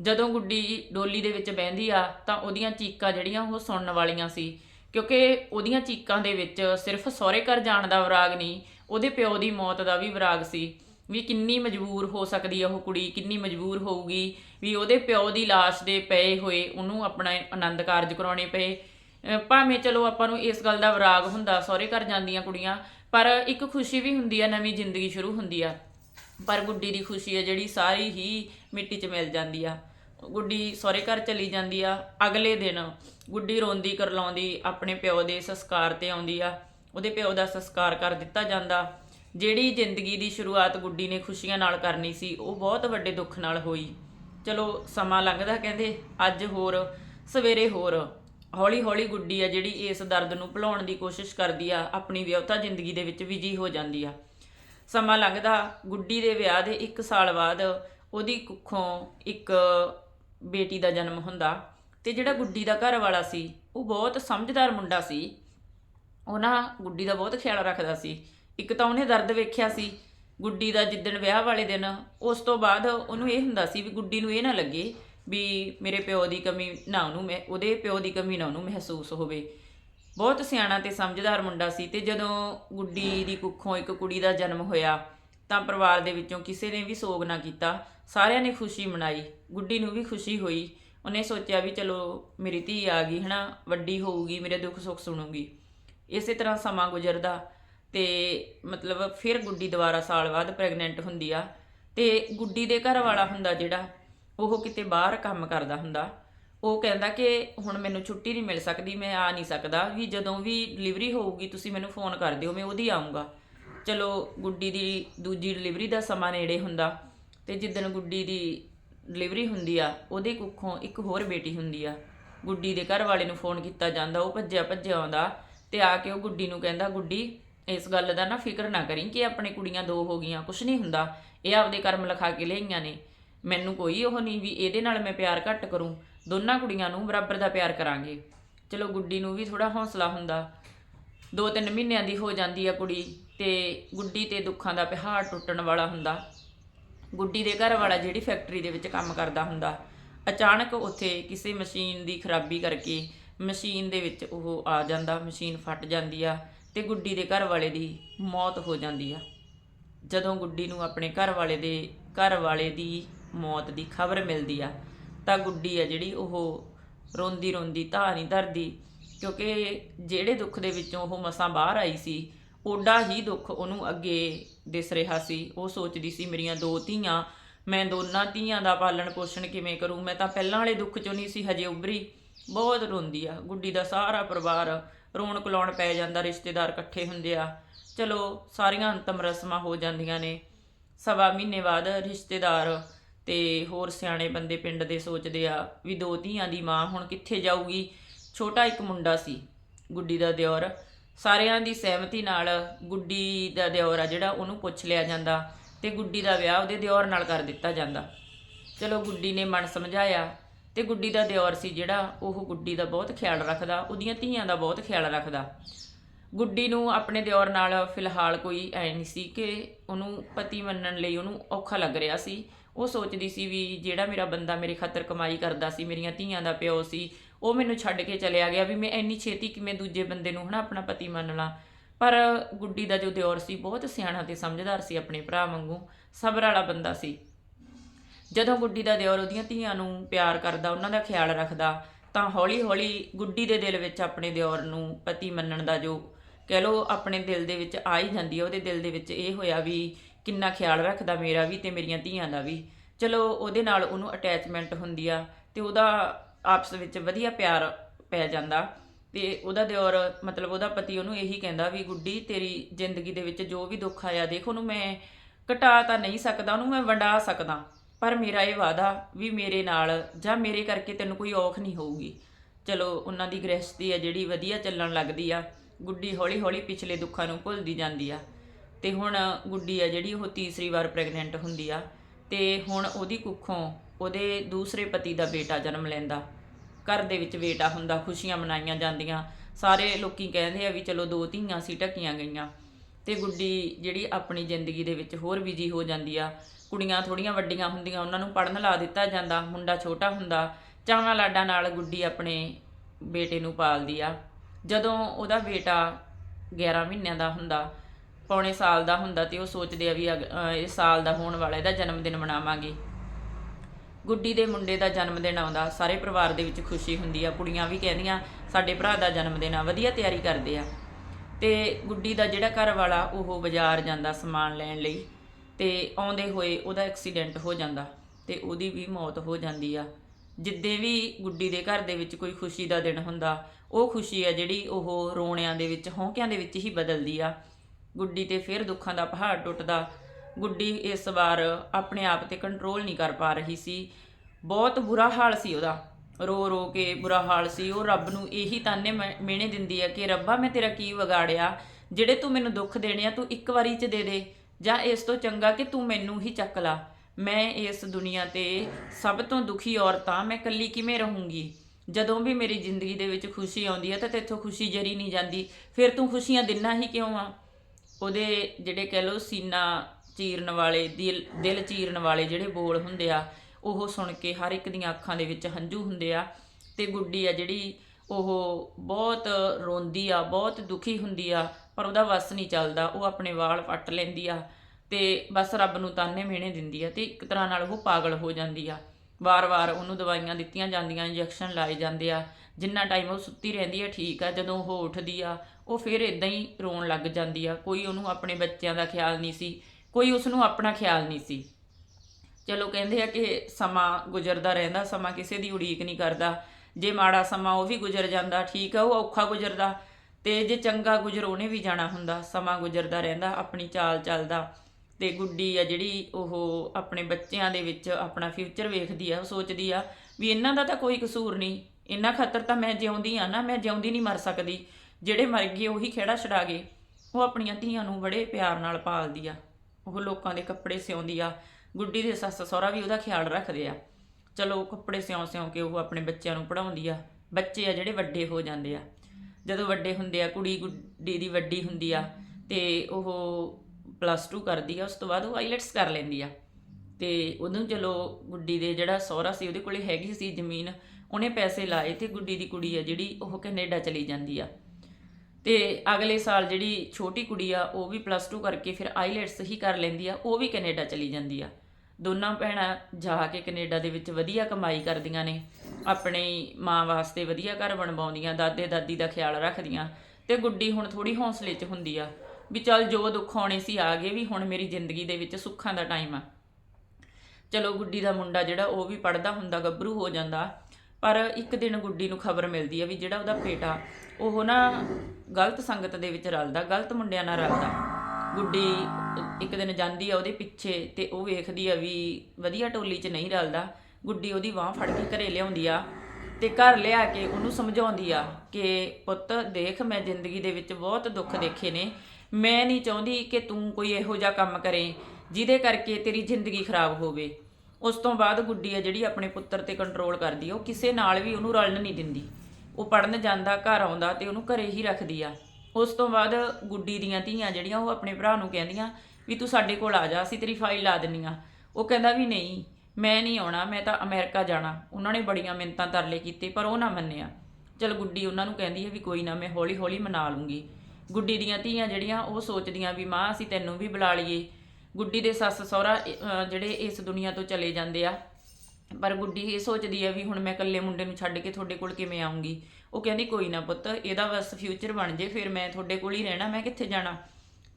ਜਦੋਂ ਗੁੱਡੀ ਡੋਲੀ ਦੇ ਵਿੱਚ ਬਹਿੰਦੀ ਆ, ਤਾਂ ਉਹਦੀਆਂ ਚੀਕਾਂ ਜਿਹੜੀਆਂ ਉਹ ਸੁਣਨ ਵਾਲੀਆਂ ਸੀ। ਕਿਉਂਕਿ ਉਹਦੀਆਂ ਚੀਕਾਂ ਦੇ ਵਿੱਚ ਸਿਰਫ ਸਹੁਰੇ ਘਰ ਜਾਣ ਦਾ ਵਿਰਾਗ ਨਹੀਂ, ਉਹਦੇ ਪਿਓ ਦੀ ਮੌਤ ਦਾ ਵੀ ਵਿਰਾਗ ਸੀ। ਵੀ ਕਿੰਨੀ ਮਜਬੂਰ ਹੋ ਸਕਦੀ ਆ ਉਹ ਕੁੜੀ, ਕਿੰਨੀ ਮਜਬੂਰ ਹੋਊਗੀ, ਵੀ ਉਹਦੇ ਪਿਓ ਦੀ ਲਾਸ਼ ਦੇ ਪਏ ਹੋਏ ਉਹਨੂੰ ਆਪਣਾ ਆਨੰਦ ਕਾਰਜ ਕਰਾਉਣੇ ਪਏ। ਭਾਵੇਂ ਚਲੋ ਆਪਾਂ ਨੂੰ ਇਸ ਗੱਲ ਦਾ ਵਿਰਾਗ ਹੁੰਦਾ, ਸਹੁਰੇ ਘਰ ਜਾਂਦੀਆਂ ਕੁੜੀਆਂ, ਪਰ ਇੱਕ ਖੁਸ਼ੀ ਵੀ ਹੁੰਦੀ ਆ, ਨਵੀਂ ਜ਼ਿੰਦਗੀ ਸ਼ੁਰੂ ਹੁੰਦੀ ਆ। ਪਰ ਗੁੱਡੀ ਦੀ ਖੁਸ਼ੀ ਹੈ ਜਿਹੜੀ ਸਾਰੀ ਹੀ ਮਿੱਟੀ 'ਚ ਮਿਲ ਜਾਂਦੀ ਆ। ਗੁੱਡੀ ਸਹੁਰੇ ਘਰ ਚਲੀ ਜਾਂਦੀ ਆ, ਅਗਲੇ ਦਿਨ ਗੁੱਡੀ ਰੋਂਦੀ ਕਰਲਾਉਂਦੀ, ਆਪਣੇ ਪਿਓ ਦੇ ਸੰਸਕਾਰ ਤੇ ਆਉਂਦੀ ਆ। ਉਹਦੇ ਪਿਓ ਦਾ ਸੰਸਕਾਰ ਕਰ ਦਿੱਤਾ ਜਾਂਦਾ। ਜਿਹੜੀ ਜ਼ਿੰਦਗੀ ਦੀ ਸ਼ੁਰੂਆਤ ਗੁੱਡੀ ਨੇ ਖੁਸ਼ੀਆਂ ਨਾਲ ਕਰਨੀ ਸੀ, ਉਹ ਬਹੁਤ ਵੱਡੇ ਦੁੱਖ ਨਾਲ ਹੋਈ। ਚਲੋ, ਸਮਾਂ ਲੰਘਦਾ ਕਹਿੰਦੇ, ਅੱਜ ਹੋਰ, ਸਵੇਰੇ ਹੋਰ। ਹੌਲੀ ਹੌਲੀ ਗੁੱਡੀ ਆ ਜਿਹੜੀ ਇਸ ਦਰਦ ਨੂੰ ਭੁਲਾਉਣ ਦੀ ਕੋਸ਼ਿਸ਼ ਕਰਦੀ ਆ, ਆਪਣੀ ਵਿਆਹਤਾ ਜ਼ਿੰਦਗੀ ਦੇ ਵਿੱਚ ਵਿਜੀ ਹੋ ਜਾਂਦੀ ਆ। ਸਮਾਂ ਲੰਘਦਾ, ਗੁੱਡੀ ਦੇ ਵਿਆਹ ਦੇ 1 ਸਾਲ ਬਾਅਦ ਉਹਦੀ ਕੁੱਖੋਂ ਇੱਕ ਬੇਟੀ ਦਾ ਜਨਮ ਹੁੰਦਾ ਤੇ ਜਿਹੜਾ ਗੁੱਡੀ ਦਾ ਘਰ ਵਾਲਾ ਸੀ, ਉਹ ਬਹੁਤ ਸਮਝਦਾਰ ਮੁੰਡਾ ਸੀ। ਉਹਨਾਂ ਗੁੱਡੀ ਦਾ ਬਹੁਤ ਖਿਆਲ ਰੱਖਦਾ ਸੀ। ਇੱਕ ਤਾਂ ਉਹਨੇ ਦਰਦ ਵੇਖਿਆ ਸੀ ਗੁੱਡੀ ਦਾ ਜਿੱਦਣ ਵਿਆਹ ਵਾਲੇ ਦਿਨ, ਉਸ ਤੋਂ ਬਾਅਦ ਉਹਨੂੰ ਇਹ ਹੁੰਦਾ ਸੀ ਵੀ ਗੁੱਡੀ ਨੂੰ ਇਹ ਨਾ ਲੱਗੇ ਵੀ ਮੇਰੇ ਪਿਓ ਦੀ ਕਮੀ ਨਾ ਉਹਨੂੰ ਮੈਂ, ਉਹਦੇ ਪਿਓ ਦੀ ਕਮੀ ਨਾ ਉਹਨੂੰ ਮਹਿਸੂਸ ਹੋਵੇ। ਬਹੁਤ ਸਿਆਣਾ ਤੇ ਸਮਝਦਾਰ ਮੁੰਡਾ ਸੀ ਤੇ ਜਦੋਂ ਗੁੱਡੀ ਦੀ ਕੁੱਖੋਂ ਇੱਕ ਕੁੜੀ ਦਾ ਜਨਮ ਹੋਇਆ, ਤਾਂ ਪਰਿਵਾਰ ਦੇ ਵਿੱਚੋਂ ਕਿਸੇ ਨੇ ਵੀ ਸੋਗ ਨਾ ਕੀਤਾ। ਸਾਰਿਆਂ ਨੇ ਖੁਸ਼ੀ ਮਨਾਈ, ਗੁੱਡੀ ਨੂੰ ਵੀ ਖੁਸ਼ੀ ਹੋਈ। ਉਹਨੇ ਸੋਚਿਆ ਵੀ ਚਲੋ ਮੇਰੀ ਧੀ ਆ ਗਈ ਹਨਾ, ਵੱਡੀ ਹੋਊਗੀ, ਮੇਰੇ ਦੁੱਖ ਸੁੱਖ ਸੁਣੂਗੀ। ਇਸੇ ਤਰ੍ਹਾਂ ਸਮਾਂ ਗੁਜ਼ਰਦਾ ਤੇ ਮਤਲਬ ਫਿਰ ਗੁੱਡੀ ਦੁਬਾਰਾ ਸਾਲ ਬਾਅਦ ਪ੍ਰੈਗਨੈਂਟ ਹੁੰਦੀ ਆ। ਤੇ ਗੁੱਡੀ ਦੇ ਘਰ ਵਾਲਾ ਹੁੰਦਾ ਜਿਹੜਾ, ਉਹ ਕਿਤੇ ਬਾਹਰ ਕੰਮ ਕਰਦਾ ਹੁੰਦਾ। ਉਹ ਕਹਿੰਦਾ ਕਿ ਹੁਣ ਮੈਨੂੰ ਛੁੱਟੀ ਨਹੀਂ ਮਿਲ ਸਕਦੀ, ਮੈਂ ਆ ਨਹੀਂ ਸਕਦਾ ਵੀ ਜਦੋਂ ਵੀ ਡਿਲੀਵਰੀ ਹੋਊਗੀ ਤੁਸੀਂ ਮੈਨੂੰ ਫੋਨ ਕਰ ਦਿਓ, ਮੈਂ ਉਹਦੀ ਆਉਂਗਾ ਚਲੋ ਗੁੱਡੀ ਦੀ ਦੂਜੀ ਡਿਲੀਵਰੀ ਦਾ ਸਮਾਂ ਨੇੜੇ ਹੁੰਦਾ ਤੇ ਜਿੱਦਣ ਗੁੱਡੀ ਦੀ ਡਿਲੀਵਰੀ ਹੁੰਦੀ ਆ, ਉਹਦੇ ਕੁੱਖੋਂ ਇੱਕ ਹੋਰ ਬੇਟੀ ਹੁੰਦੀ ਆ। ਗੁੱਡੀ ਦੇ ਘਰ ਵਾਲੇ ਨੂੰ ਫੋਨ ਕੀਤਾ ਜਾਂਦਾ, ਉਹ ਭੱਜਿਆ ਭੱਜਿਆ ਆਉਂਦਾ ਤੇ ਆ ਕੇ ਉਹ ਗੁੱਡੀ ਨੂੰ ਕਹਿੰਦਾ, ਗੁੱਡੀ ਇਸ ਗੱਲ ਦਾ ਨਾ ਫਿਕਰ ਨਾ ਕਰੀ ਕਿ ਆਪਣੇ ਕੁੜੀਆਂ ਦੋ ਹੋ ਗਈਆਂ, ਕੁਛ ਨਹੀਂ ਹੁੰਦਾ। ਇਹ ਆਪਦੇ ਕਰਮ ਲਿਖਾ ਕੇ ਲਿਆਈਆਂ ਨੇ। ਮੈਨੂੰ ਕੋਈ ਉਹ ਨਹੀਂ ਵੀ ਇਹਦੇ ਨਾਲ ਮੈਂ ਪਿਆਰ ਘੱਟ ਕਰੂੰ। ਦੋਨਾਂ ਕੁੜੀਆਂ ਨੂੰ ਬਰਾਬਰ ਦਾ ਪਿਆਰ ਕਰਾਂਗੇ। ਚਲੋ ਗੁੱਡੀ ਨੂੰ ਵੀ ਥੋੜਾ ਹੌਸਲਾ ਹੁੰਦਾ। ਦੋ ਤਿੰਨ ਮਹੀਨਿਆਂ ਦੀ ਹੋ ਜਾਂਦੀ ਆ ਕੁੜੀ ਤੇ ਗੁੱਡੀ ਤੇ ਦੁੱਖਾਂ ਦਾ ਪਹਾੜ ਟੁੱਟਣ ਵਾਲਾ ਹੁੰਦਾ। ਗੁੱਡੀ ਦੇ ਘਰ ਵਾਲਾ ਜਿਹੜੀ ਫੈਕਟਰੀ ਦੇ ਵਿੱਚ ਕੰਮ ਕਰਦਾ ਹੁੰਦਾ। ਅਚਾਨਕ ਉੱਥੇ ਕਿਸੇ ਮਸ਼ੀਨ ਦੀ ਖਰਾਬੀ ਕਰਕੇ ਮਸ਼ੀਨ ਦੇ ਵਿੱਚ ਉਹ ਆ ਜਾਂਦਾ, ਮਸ਼ੀਨ ਫਟ ਜਾਂਦੀ ਆ। ਤੇ ਗੁੱਡੀ ਦੇ ਘਰ ਵਾਲੇ ਦੀ ਮੌਤ ਹੋ ਜਾਂਦੀ ਆ। ਜਦੋਂ ਗੁੱਡੀ ਨੂੰ ਆਪਣੇ ਘਰ ਵਾਲੇ ਦੇ, ਘਰ ਵਾਲੇ ਦੀ ਮੌਤ ਦੀ ਖਬਰ ਮਿਲਦੀ ਆ, ਤਾਂ ਗੁੱਡੀ ਆ ਜਿਹੜੀ ਉਹ ਰੋਂਦੀ ਰੋਂਦੀ ਧਾਰ ਨਹੀਂ ਧਰਦੀ, ਕਿਉਂਕਿ ਜਿਹੜੇ ਦੁੱਖ ਦੇ ਵਿੱਚੋਂ ਉਹ ਮਸਾਂ ਬਾਹਰ ਆਈ ਸੀ, ਓਡਾ ਹੀ ਦੁੱਖ ਉਹਨੂੰ ਅੱਗੇ ਦਿਸ ਰਿਹਾ ਸੀ। ਉਹ ਸੋਚਦੀ ਸੀ, ਮੇਰੀਆਂ ਦੋ ਧੀਆਂ, ਮੈਂ ਦੋਨਾਂ ਧੀਆਂ ਦਾ ਪਾਲਣ ਪੋਸ਼ਣ ਕਿਵੇਂ ਕਰੂੰ? ਮੈਂ ਤਾਂ ਪਹਿਲਾਂ ਵਾਲੇ ਦੁੱਖ ਚੋਂ ਨਹੀਂ ਸੀ ਹਜੇ ਉਭਰੀ। ਬਹੁਤ ਰੋਂਦੀ ਆ ਗੁੱਡੀ ਦਾ ਸਾਰਾ ਪਰਿਵਾਰ ਰੋਣ ਕਲਾਉਣ ਪੈ ਜਾਂਦਾ, ਰਿਸ਼ਤੇਦਾਰ ਇਕੱਠੇ ਹੁੰਦੇ ਆ। ਚਲੋ, ਸਾਰੀਆਂ ਅੰਤਮ ਰਸਮਾਂ ਹੋ ਜਾਂਦੀਆਂ ਨੇ। ਸਵਾ ਮਹੀਨੇ ਬਾਅਦ ਰਿਸ਼ਤੇਦਾਰ ਤੇ ਹੋਰ ਸਿਆਣੇ ਬੰਦੇ ਪਿੰਡ ਦੇ ਸੋਚਦੇ ਆ ਵੀ ਦੋ ਧੀਆਂ ਦੀ ਮਾਂ ਹੁਣ ਕਿੱਥੇ ਜਾਊਗੀ। ਛੋਟਾ ਇੱਕ ਮੁੰਡਾ ਸੀ, ਗੁੱਡੀ ਦਾ ਦਿਓਰ। ਸਾਰਿਆਂ ਦੀ ਸਹਿਮਤੀ ਨਾਲ ਗੁੱਡੀ ਦਾ ਦਿਓਰ ਆ ਜਿਹੜਾ ਉਹਨੂੰ ਪੁੱਛ ਲਿਆ ਜਾਂਦਾ ਤੇ ਗੁੱਡੀ ਦਾ ਵਿਆਹ ਉਹਦੇ ਦਿਓਰ ਨਾਲ ਕਰ ਦਿੱਤਾ ਜਾਂਦਾ। ਚਲੋ, ਗੁੱਡੀ ਨੇ ਮਨ ਸਮਝਾਇਆ ਤੇ ਗੁੱਡੀ ਦਾ ਦਿਓਰ ਸੀ ਜਿਹੜਾ, ਉਹ ਗੁੱਡੀ ਦਾ ਬਹੁਤ ਖਿਆਲ ਰੱਖਦਾ, ਉਹਦੀਆਂ ਧੀਆਂ ਦਾ ਬਹੁਤ ਖਿਆਲ ਰੱਖਦਾ। ਗੁੱਡੀ ਨੂੰ ਆਪਣੇ ਦਿਓਰ ਨਾਲ ਫਿਲਹਾਲ ਕੋਈ ਐ ਨਹੀਂ ਸੀ ਕਿ ਉਹਨੂੰ ਪਤੀ ਮੰਨਣ ਲਈ ਉਹਨੂੰ ਔਖਾ ਲੱਗ ਰਿਹਾ ਸੀ। ਉਹ ਸੋਚਦੀ ਸੀ ਵੀ ਜਿਹੜਾ ਮੇਰਾ ਬੰਦਾ ਮੇਰੇ ਖਾਤਰ ਕਮਾਈ ਕਰਦਾ ਸੀ, ਮੇਰੀਆਂ ਧੀਆਂ ਦਾ ਪਿਓ ਸੀ, ਉਹ ਮੈਨੂੰ ਛੱਡ ਕੇ ਚਲਿਆ ਗਿਆ ਵੀ ਮੈਂ ਇੰਨੀ ਛੇਤੀ ਕਿਵੇਂ ਦੂਜੇ ਬੰਦੇ ਨੂੰ ਹਨਾ ਆਪਣਾ ਪਤੀ ਮੰਨ ਲਾਂ। ਪਰ ਗੁੱਡੀ ਦਾ ਜੋ ਦਿਓਰ ਸੀ, ਬਹੁਤ ਸਿਆਣਾ ਤੇ ਸਮਝਦਾਰ ਸੀ ਆਪਣੇ ਭਰਾ ਵਾਂਗੂ, ਸਬਰ ਵਾਲਾ ਬੰਦਾ ਸੀ। ਜਦੋਂ ਗੁੱਡੀ ਦਾ ਦਿਓਰ ਉਹਦੀਆਂ ਧੀਆਂ ਨੂੰ ਪਿਆਰ ਕਰਦਾ, ਉਹਨਾਂ ਦਾ ਖਿਆਲ ਰੱਖਦਾ, ਤਾਂ ਹੌਲੀ-ਹੌਲੀ ਗੁੱਡੀ ਦੇ ਦਿਲ ਵਿੱਚ ਆਪਣੇ ਦਿਓਰ ਨੂੰ ਪਤੀ ਮੰਨਣ ਦਾ ਜੋ ਕਹਿ ਲੋ ਆਪਣੇ ਦਿਲ ਦੇ ਵਿੱਚ ਆ ਹੀ ਜਾਂਦੀ ਹੈ, ਉਹਦੇ ਦਿਲ ਦੇ ਵਿੱਚ ਇਹ ਹੋਇਆ ਵੀ ਕਿੰਨਾ ਖਿਆਲ ਰੱਖਦਾ ਮੇਰਾ ਵੀ ਤੇ ਮੇਰੀਆਂ ਧੀਆਂ ਦਾ ਵੀ। ਚਲੋ ਉਹਦੇ ਨਾਲ ਉਹਨੂੰ ਅਟੈਚਮੈਂਟ ਹੁੰਦੀ ਆ ਤੇ ਉਹਦਾ ਆਪਸ ਵਿੱਚ ਵਧੀਆ ਪਿਆਰ ਪੈ ਜਾਂਦਾ ਤੇ ਉਹਦਾ ਦਿਓਰ ਮਤਲਬ ਉਹਦਾ ਪਤੀ ਉਹਨੂੰ ਇਹੀ ਕਹਿੰਦਾ ਵੀ ਗੁੱਡੀ ਤੇਰੀ ਜ਼ਿੰਦਗੀ ਦੇ ਵਿੱਚ ਜੋ ਵੀ ਦੁੱਖ ਆਇਆ, ਦੇਖ ਉਹਨੂੰ ਮੈਂ ਘਟਾ ਤਾਂ ਨਹੀਂ ਸਕਦਾ, ਉਹਨੂੰ ਮੈਂ ਵੰਡਾ ਸਕਦਾ। ਪਰ ਮੇਰਾ ਇਹ ਵਾਦਾ ਵੀ ਮੇਰੇ ਨਾਲ ਜਾਂ ਮੇਰੇ ਕਰਕੇ ਤੈਨੂੰ ਕੋਈ ਔਖ ਨਹੀਂ ਹੋਊਗੀ। ਚਲੋ, ਉਹਨਾਂ ਦੀ ਗ੍ਰਹਿਸਤੀ ਆ ਜਿਹੜੀ ਵਧੀਆ ਚੱਲਣ ਲੱਗਦੀ ਆ, ਗੁੱਡੀ ਹੌਲੀ ਹੌਲੀ ਪਿਛਲੇ ਦੁੱਖਾਂ ਨੂੰ ਭੁੱਲਦੀ ਜਾਂਦੀ ਆ। ਤੇ ਹੁਣ ਗੁੱਡੀ ਆ ਜਿਹੜੀ ਉਹ ਤੀਸਰੀ ਵਾਰ ਪ੍ਰੈਗਨੈਂਟ ਹੁੰਦੀ ਆ ਤੇ ਹੁਣ ਉਹਦੀ ਕੁੱਖੋਂ ਉਹਦੇ ਦੂਸਰੇ ਪਤੀ ਦਾ ਬੇਟਾ ਜਨਮ ਲੈਂਦਾ। ਘਰ ਦੇ ਵਿੱਚ ਬੇਟਾ ਹੁੰਦਾ, ਖੁਸ਼ੀਆਂ ਮਨਾਈਆਂ ਜਾਂਦੀਆਂ। ਸਾਰੇ ਲੋਕੀ ਕਹਿੰਦੇ ਆ ਵੀ ਚਲੋ ਦੋ ਧੀਆਂ ਸੀ ਟਕੀਆਂ ਗਈਆਂ। ਤੇ ਗੁੱਡੀ ਜਿਹੜੀ ਆਪਣੀ ਜ਼ਿੰਦਗੀ ਦੇ ਵਿੱਚ ਹੋਰ ਬਿਜ਼ੀ ਹੋ ਜਾਂਦੀ ਆ। ਕੁੜੀਆਂ ਥੋੜੀਆਂ ਵੱਡੀਆਂ ਹੁੰਦੀਆਂ, ਉਹਨਾਂ ਨੂੰ ਪੜਨ ਲਾ ਦਿੱਤਾ ਜਾਂਦਾ, ਮੁੰਡਾ ਛੋਟਾ ਹੁੰਦਾ, ਚਾਵਾਂ ਲਾਡਾਂ ਨਾਲ ਗੁੱਡੀ ਆਪਣੇ ਬੇਟੇ ਨੂੰ ਪਾਲਦੀ ਆ। ਜਦੋਂ ਉਹਦਾ ਬੇਟਾ 11 ਮਹੀਨਿਆਂ ਦਾ ਹੁੰਦਾ, ਪੌਣੇ ਸਾਲ ਦਾ ਹੁੰਦਾ ਤੇ ਉਹ ਸੋਚਦੇ ਆ ਵੀ ਅਗ- ਇਸ ਸਾਲ ਦਾ ਹੋਣ ਵਾਲਾ, ਇਹਦਾ ਜਨਮ ਦਿਨ ਮਨਾਵਾਂਗੇ। ਗੁੱਡੀ ਦੇ ਮੁੰਡੇ ਦਾ ਜਨਮ ਦਿਨ ਆਉਂਦਾ, ਸਾਰੇ ਪਰਿਵਾਰ ਦੇ ਵਿੱਚ ਖੁਸ਼ੀ ਹੁੰਦੀ ਆ। ਕੁੜੀਆਂ ਵੀ ਕਹਿੰਦੀਆਂ, ਸਾਡੇ ਭਰਾ ਦਾ ਜਨਮ ਦਿਨ ਆ, ਵਧੀਆ ਤਿਆਰੀ ਕਰਦੇ ਆ। ਤੇ ਗੁੱਡੀ ਦਾ ਜਿਹੜਾ ਘਰ ਵਾਲਾ, ਉਹ ਬਾਜ਼ਾਰ ਜਾਂਦਾ ਸਮਾਨ ਲੈਣ ਲਈ ਤੇ ਆਉਂਦੇ ਹੋਏ ਉਹਦਾ ਐਕਸੀਡੈਂਟ ਹੋ ਜਾਂਦਾ ਤੇ ਉਹਦੀ ਵੀ ਮੌਤ ਹੋ ਜਾਂਦੀ ਆ। ਜਿੱਦੇ ਵੀ ਗੁੱਡੀ ਦੇ ਘਰ ਦੇ ਵਿੱਚ ਕੋਈ ਖੁਸ਼ੀ ਦਾ ਦਿਨ ਹੁੰਦਾ, ਉਹ ਖੁਸ਼ੀ ਆ ਜਿਹੜੀ ਉਹ ਰੋਣਿਆਂ ਦੇ ਵਿੱਚ, ਹੌਂਕਿਆਂ ਦੇ ਵਿੱਚ ਹੀ ਬਦਲਦੀ ਆ। ਗੁੱਡੀ ਤੇ ਫਿਰ ਦੁੱਖਾਂ ਦਾ ਪਹਾੜ ਟੁੱਟਦਾ। ਗੁੱਡੀ ਇਸ ਵਾਰ ਆਪਣੇ ਆਪ ਤੇ ਕੰਟਰੋਲ ਨਹੀਂ ਕਰ ਪਾ ਰਹੀ ਸੀ। ਬਹੁਤ ਬੁਰਾ ਹਾਲ ਸੀ ਉਹਦਾ। ਰੋ ਰੋ ਕੇ ਬੁਰਾ ਹਾਲ ਸੀ, ਉਹ ਰੱਬ ਨੂੰ ਇਹੀ ਤਾਨੇ ਮਿਹਣੇ ਦਿੰਦੀ ਆ ਕਿ ਰੱਬਾ ਮੈਂ ਤੇਰਾ ਕੀ ਵਿਗਾੜਿਆ? ਜਿਹੜੇ ਤੂੰ ਮੈਨੂੰ ਦੁੱਖ ਦੇਣੇ ਆ, ਤੂੰ ਇੱਕ ਵਾਰੀ ਚ ਦੇ ਦੇ। ਜਾਂ ਇਸ ਤੋਂ ਚੰਗਾ ਕਿ ਤੂੰ ਮੈਨੂੰ ਹੀ ਚੱਕ ਲਾ। ਮੈਂ ਇਸ ਦੁਨੀਆ ਤੇ ਸਭ ਤੋਂ ਦੁਖੀ ਔਰਤ ਆ, ਮੈਂ ਇਕੱਲੀ ਕਿਵੇਂ ਰਹੂੰਗੀ? ਜਦੋਂ ਵੀ ਮੇਰੀ ਜ਼ਿੰਦਗੀ ਦੇ ਵਿੱਚ ਖੁਸ਼ੀ ਆਉਂਦੀ ਹੈ ਤਾਂ ਤੇਥੋਂ ਖੁਸ਼ੀ ਜਰੀ ਨਹੀਂ ਜਾਂਦੀ। ਫਿਰ ਤੂੰ ਖੁਸ਼ੀਆਂ ਦਿਨਾ ਹੀ ਕਿਉਂ ਆ? ਉਹਦੇ ਜਿਹੜੇ ਕਹਿ ਲੋ ਸੀਨਾ ਚੀਰਨ ਵਾਲੇ, ਦਿਲ ਦਿਲ ਚੀਰਨ ਵਾਲੇ ਜਿਹੜੇ ਬੋਲ ਹੁੰਦੇ ਆ ਉਹ ਸੁਣ ਕੇ ਹਰ ਇੱਕ ਦੀਆਂ ਅੱਖਾਂ ਦੇ ਵਿੱਚ ਹੰਝੂ ਹੁੰਦੇ ਆ ਤੇ ਗੁੱਡੀ ਆ ਜਿਹੜੀ ਉਹ ਬਹੁਤ ਰੋਂਦੀ ਆ, ਬਹੁਤ ਦੁਖੀ ਹੁੰਦੀ ਆ, ਪਰ ਉਹਦਾ ਵਸ ਨਹੀਂ ਚੱਲਦਾ, ਉਹ ਆਪਣੇ ਵਾਲ ਪੱਟ ਲੈਂਦੀ ਆ ਤੇ ਬਸ ਰੱਬ ਨੂੰ ਤਾਨੇ ਮਿਹਣੇ ਦਿੰਦੀ ਆ ਤੇ ਇੱਕ ਤਰ੍ਹਾਂ ਨਾਲ ਉਹ ਪਾਗਲ ਹੋ ਜਾਂਦੀ ਆ। ਵਾਰ-ਵਾਰ ਉਹਨੂੰ ਦਵਾਈਆਂ ਦਿੱਤੀਆਂ ਜਾਂਦੀਆਂ, ਇੰਜੈਕਸ਼ਨ ਲਾਏ ਜਾਂਦੇ ਆ, ਜਿੰਨਾ ਟਾਈਮ ਉਹ ਸੁੱਤੀ ਰਹਿੰਦੀ ਆ, ਠੀਕ ਆ, ਜਦੋਂ ਉਹ ਉੱਠਦੀ ਆ, ਉਹ ਫਿਰ ਇਦਾਂ ਹੀ ਰੋਣ ਲੱਗ ਜਾਂਦੀ ਆ, ਕੋਈ ਉਹਨੂੰ ਆਪਣੇ ਬੱਚਿਆਂ ਦਾ ਖਿਆਲ ਨਹੀਂ ਸੀ, ਕੋਈ ਉਸ ਨੂੰ ਆਪਣਾ ਖਿਆਲ ਨਹੀਂ ਸੀ। ਚਲੋ ਕਹਿੰਦੇ ਆ ਕਿ ਸਮਾਂ ਗੁਜ਼ਰਦਾ ਰਹਿੰਦਾ, ਸਮਾਂ ਕਿਸੇ ਦੀ ਉਡੀਕ ਨਹੀਂ ਕਰਦਾ। ਜੇ ਮਾੜਾ ਸਮਾਂ ਉਹ ਵੀ ਗੁਜ਼ਰ ਜਾਂਦਾ, ਠੀਕ ਆ, ਉਹ ਔਖਾ ਗੁਜ਼ਰਦਾ। ਤੇ ਜੇ ਚੰਗਾ ਗੁਜ਼ਰ ਉਹਨੇ ਵੀ ਜਾਣਾ ਹੁੰਦਾ, ਸਮਾਂ ਗੁਜ਼ਰਦਾ ਰਹਿੰਦਾ, ਆਪਣੀ ਚਾਲ ਚੱਲਦਾ। ਤੇ ਗੁੱਡੀ ਆ ਜਿਹੜੀ ਉਹ ਆਪਣੇ ਬੱਚਿਆਂ ਦੇ ਵਿੱਚ ਆਪਣਾ ਫਿਊਚਰ ਵੇਖਦੀ ਆ, ਉਹ ਸੋਚਦੀ ਆ ਵੀ ਇਹਨਾਂ ਦਾ ਤਾਂ ਕੋਈ ਕਸੂਰ ਨਹੀਂ। ਇਹਨਾਂ ਖਾਤਰ ਤਾਂ ਮੈਂ ਜਿਉਂਦੀ ਆ ਨਾ, ਮੈਂ ਜਿਉਂਦੀ ਨਹੀਂ ਮਰ ਸਕਦੀ। ਜਿਹੜੇ ਮਰ ਗਏ ਉਹੀ ਖੇੜਾ ਛਡਾ ਗਏ ਉਹ ਆਪਣੀਆਂ ਧੀਆਂ ਨੂੰ ਬੜੇ ਪਿਆਰ ਨਾਲ ਪਾਲਦੀ ਆ। ਉਹ ਲੋਕਾਂ ਦੇ ਕੱਪੜੇ ਸਿਉਂਦੀ ਆ। ਗੁੱਡੀ ਦੇ ਸੱਸ ਸਹੁਰਾ ਵੀ ਉਹਦਾ ਖਿਆਲ ਰੱਖਦੇ ਆ। ਚਲੋ ਕੱਪੜੇ ਸਿਉਂ ਸਿਉਂ ਕੇ ਉਹ ਆਪਣੇ ਬੱਚਿਆਂ ਨੂੰ ਪੜਾਉਂਦੀ ਆ। ਬੱਚੇ ਆ ਜਿਹੜੇ ਵੱਡੇ ਹੋ ਜਾਂਦੇ ਆ। ਜਦੋਂ ਵੱਡੇ ਹੁੰਦੇ ਆ, ਕੁੜੀ ਗੁੱਡੀ ਦੀ ਵੱਡੀ ਹੁੰਦੀ ਆ ਤੇ ਉਹ ਪਲੱਸ 2 ਕਰਦੀ ਆ, ਉਸ ਤੋਂ ਬਾਅਦ ਉਹ ਆਈਲੈਟਸ ਕਰ ਲੈਂਦੀ ਆ। ਤੇ ਉਹਨੂੰ ਚਲੋ ਗੁੱਡੀ ਦੇ ਜਿਹੜਾ ਸਹੁਰਾ ਸੀ, ਉਹਦੇ ਕੋਲੇ ਹੈਗੀ ਸੀ ਜ਼ਮੀਨ, ਉਹਨੇ ਪੈਸੇ ਲਾਏ ਤੇ ਗੁੱਡੀ ਦੀ ਕੁੜੀ ਆ ਜਿਹੜੀ, ਉਹ ਕੈਨੇਡਾ ਚਲੀ ਜਾਂਦੀ ਆ। ਤੇ ਅਗਲੇ ਸਾਲ ਜਿਹੜੀ ਛੋਟੀ ਕੁੜੀ ਆ, ਉਹ ਵੀ ਪਲੱਸ 2 ਕਰਕੇ ਫਿਰ ਆਈਲੈਟਸ ਹੀ ਕਰ ਲੈਂਦੀ ਆ, ਉਹ ਵੀ ਕੈਨੇਡਾ ਚਲੀ ਜਾਂਦੀ ਆ। ਦੋਨਾਂ ਭੈਣਾਂ ਜਾ ਕੇ ਕੈਨੇਡਾ ਦੇ ਵਿੱਚ ਵਧੀਆ ਕਮਾਈ ਕਰਦੀਆਂ ਨੇ, ਆਪਣੀ ਮਾਂ ਵਾਸਤੇ ਵਧੀਆ ਘਰ ਬਣਵਾਉਂਦੀਆਂ, ਦਾਦੇ ਦਾਦੀ ਦਾ ਖਿਆਲ ਰੱਖਦੀਆਂ ਤੇ ਗੁੱਡੀ ਹੁਣ ਥੋੜੀ ਹੌਸਲੇ 'ਚ ਹੁੰਦੀ ਆ ਵੀ ਚੱਲ ਜੋ ਦੁੱਖ ਆਉਣੇ ਸੀ ਆ ਗਏ ਵੀ ਹੁਣ ਮੇਰੀ ਜ਼ਿੰਦਗੀ ਦੇ ਵਿੱਚ ਸੁੱਖਾਂ ਦਾ ਟਾਈਮ ਆ। ਚਲੋ ਗੁੱਡੀ ਦਾ ਮੁੰਡਾ ਜਿਹੜਾ ਉਹ ਵੀ ਪੜਦਾ ਹੁੰਦਾ, ਗੱਭਰੂ ਹੋ ਜਾਂਦਾ, ਪਰ ਇੱਕ ਦਿਨ ਗੁੱਡੀ ਨੂੰ ਖਬਰ ਮਿਲਦੀ ਆ ਵੀ ਜਿਹੜਾ ਉਹਦਾ ਬੇਟਾ, ਉਹ ਨਾ ਗਲਤ ਸੰਗਤ ਦੇ ਵਿੱਚ ਰਲਦਾ, ਗਲਤ ਮੁੰਡਿਆਂ ਨਾਲ ਰਲਦਾ। ਗੁੱਡੀ ਇੱਕ ਦਿਨ ਜਾਂਦੀ ਆ ਉਹਦੇ ਪਿੱਛੇ ਤੇ ਉਹ ਵੇਖਦੀ ਆ ਵੀ ਵਧੀਆ ਟੋਲੀ 'ਚ ਨਹੀਂ ਰਲਦਾ। ਗੁੱਡੀ ਉਹਦੀ ਬਾਹ ਫੜ ਕੇ ਘਰੇ ਲਿਆਉਂਦੀ ਆ ਤੇ ਘਰ ਲਿਆ ਕੇ ਉਹਨੂੰ ਸਮਝਾਉਂਦੀ ਆ ਕਿ ਪੁੱਤ ਦੇਖ ਮੈਂ ਜ਼ਿੰਦਗੀ ਦੇ ਵਿੱਚ ਬਹੁਤ ਦੁੱਖ ਦੇਖੇ ਨੇ। ਮੈਂ ਨਹੀਂ ਚਾਹੁੰਦੀ ਕਿ ਤੂੰ ਕੋਈ ਇਹੋ ਜਿਹਾ ਕੰਮ ਕਰੇ ਜਿਹਦੇ ਕਰਕੇ ਤੇਰੀ ਜ਼ਿੰਦਗੀ ਖਰਾਬ ਹੋਵੇ। ਉਸ ਤੋਂ ਬਾਅਦ ਗੁੱਡੀ ਆ ਜਿਹੜੀ ਆਪਣੇ ਪੁੱਤਰ ਤੇ ਕੰਟਰੋਲ ਕਰਦੀ ਆ, ਉਹ ਕਿਸੇ ਨਾਲ ਵੀ ਉਹਨੂੰ ਰਲਣ ਨਹੀਂ ਦਿੰਦੀ। ਉਹ ਪੜਨ ਜਾਂਦਾ, ਘਰ ਆਉਂਦਾ ਤੇ ਉਹਨੂੰ ਘਰੇ ਹੀ ਰੱਖਦੀ ਆ। ਉਸ ਤੋਂ ਬਾਅਦ ਗੁੱਡੀ ਦੀਆਂ ਧੀਆਂ ਜਿਹੜੀਆਂ, ਉਹ ਆਪਣੇ ਭਰਾ ਨੂੰ ਕਹਿੰਦੀਆਂ ਵੀ ਤੂੰ ਸਾਡੇ ਕੋਲ ਆ ਜਾ, ਅਸੀਂ ਤੇਰੀ ਫਾਈਲ ਲਾ ਦਿੰਨੀਆਂ ਉਹ ਕਹਿੰਦਾ ਵੀ ਨਹੀਂ, ਮੈਂ ਨਹੀਂ ਆਉਣਾ, ਮੈਂ ਤਾਂ ਅਮਰੀਕਾ ਜਾਣਾ। ਉਹਨਾਂ ਨੇ ਬੜੀਆਂ ਮਿੰਨਤਾਂ ਤਰਲੇ ਕੀਤੇ, ਪਰ ਉਹ ਨਾ ਮੰਨਿਆ। ਚਲ ਗੁੱਡੀ ਉਹਨਾਂ ਨੂੰ ਕਹਿੰਦੀ ਹੈ ਵੀ ਕੋਈ ਨਾ, ਮੈਂ ਹੌਲੀ ਹੌਲੀ ਮਨਾ ਲੂੰਗੀ। ਗੁੱਡੀ ਦੀਆਂ ਧੀਆਂ ਜਿਹੜੀਆਂ, ਉਹ ਸੋਚਦੀਆਂ ਵੀ ਮਾਂ, ਅਸੀਂ ਤੈਨੂੰ ਵੀ ਬੁਲਾ ਲਈਏ। ਗੁੱਡੀ ਦੇ ਸੱਸ ਸਹੁਰਾ ਜਿਹੜੇ ਇਸ ਦੁਨੀਆ ਤੋਂ ਚਲੇ ਜਾਂਦੇ ਆ ਪਰ ਗੁੱਡੀ ਇਹ ਸੋਚਦੀ ਹੈ ਵੀ ਹੁਣ ਮੈਂ ਇਕੱਲੇ ਮੁੰਡੇ ਨੂੰ ਛੱਡ ਕੇ ਤੁਹਾਡੇ ਕੋਲ ਕਿਵੇਂ ਆਉਂਗੀ? ਉਹ ਕਹਿੰਦੀ, ਕੋਈ ਨਾ ਪੁੱਤ, ਇਹਦਾ ਬਸ ਫਿਊਚਰ ਬਣ ਜੇ, ਫਿਰ ਮੈਂ ਤੁਹਾਡੇ ਕੋਲ ਹੀ ਰਹਿਣਾ, ਮੈਂ ਕਿੱਥੇ ਜਾਣਾ?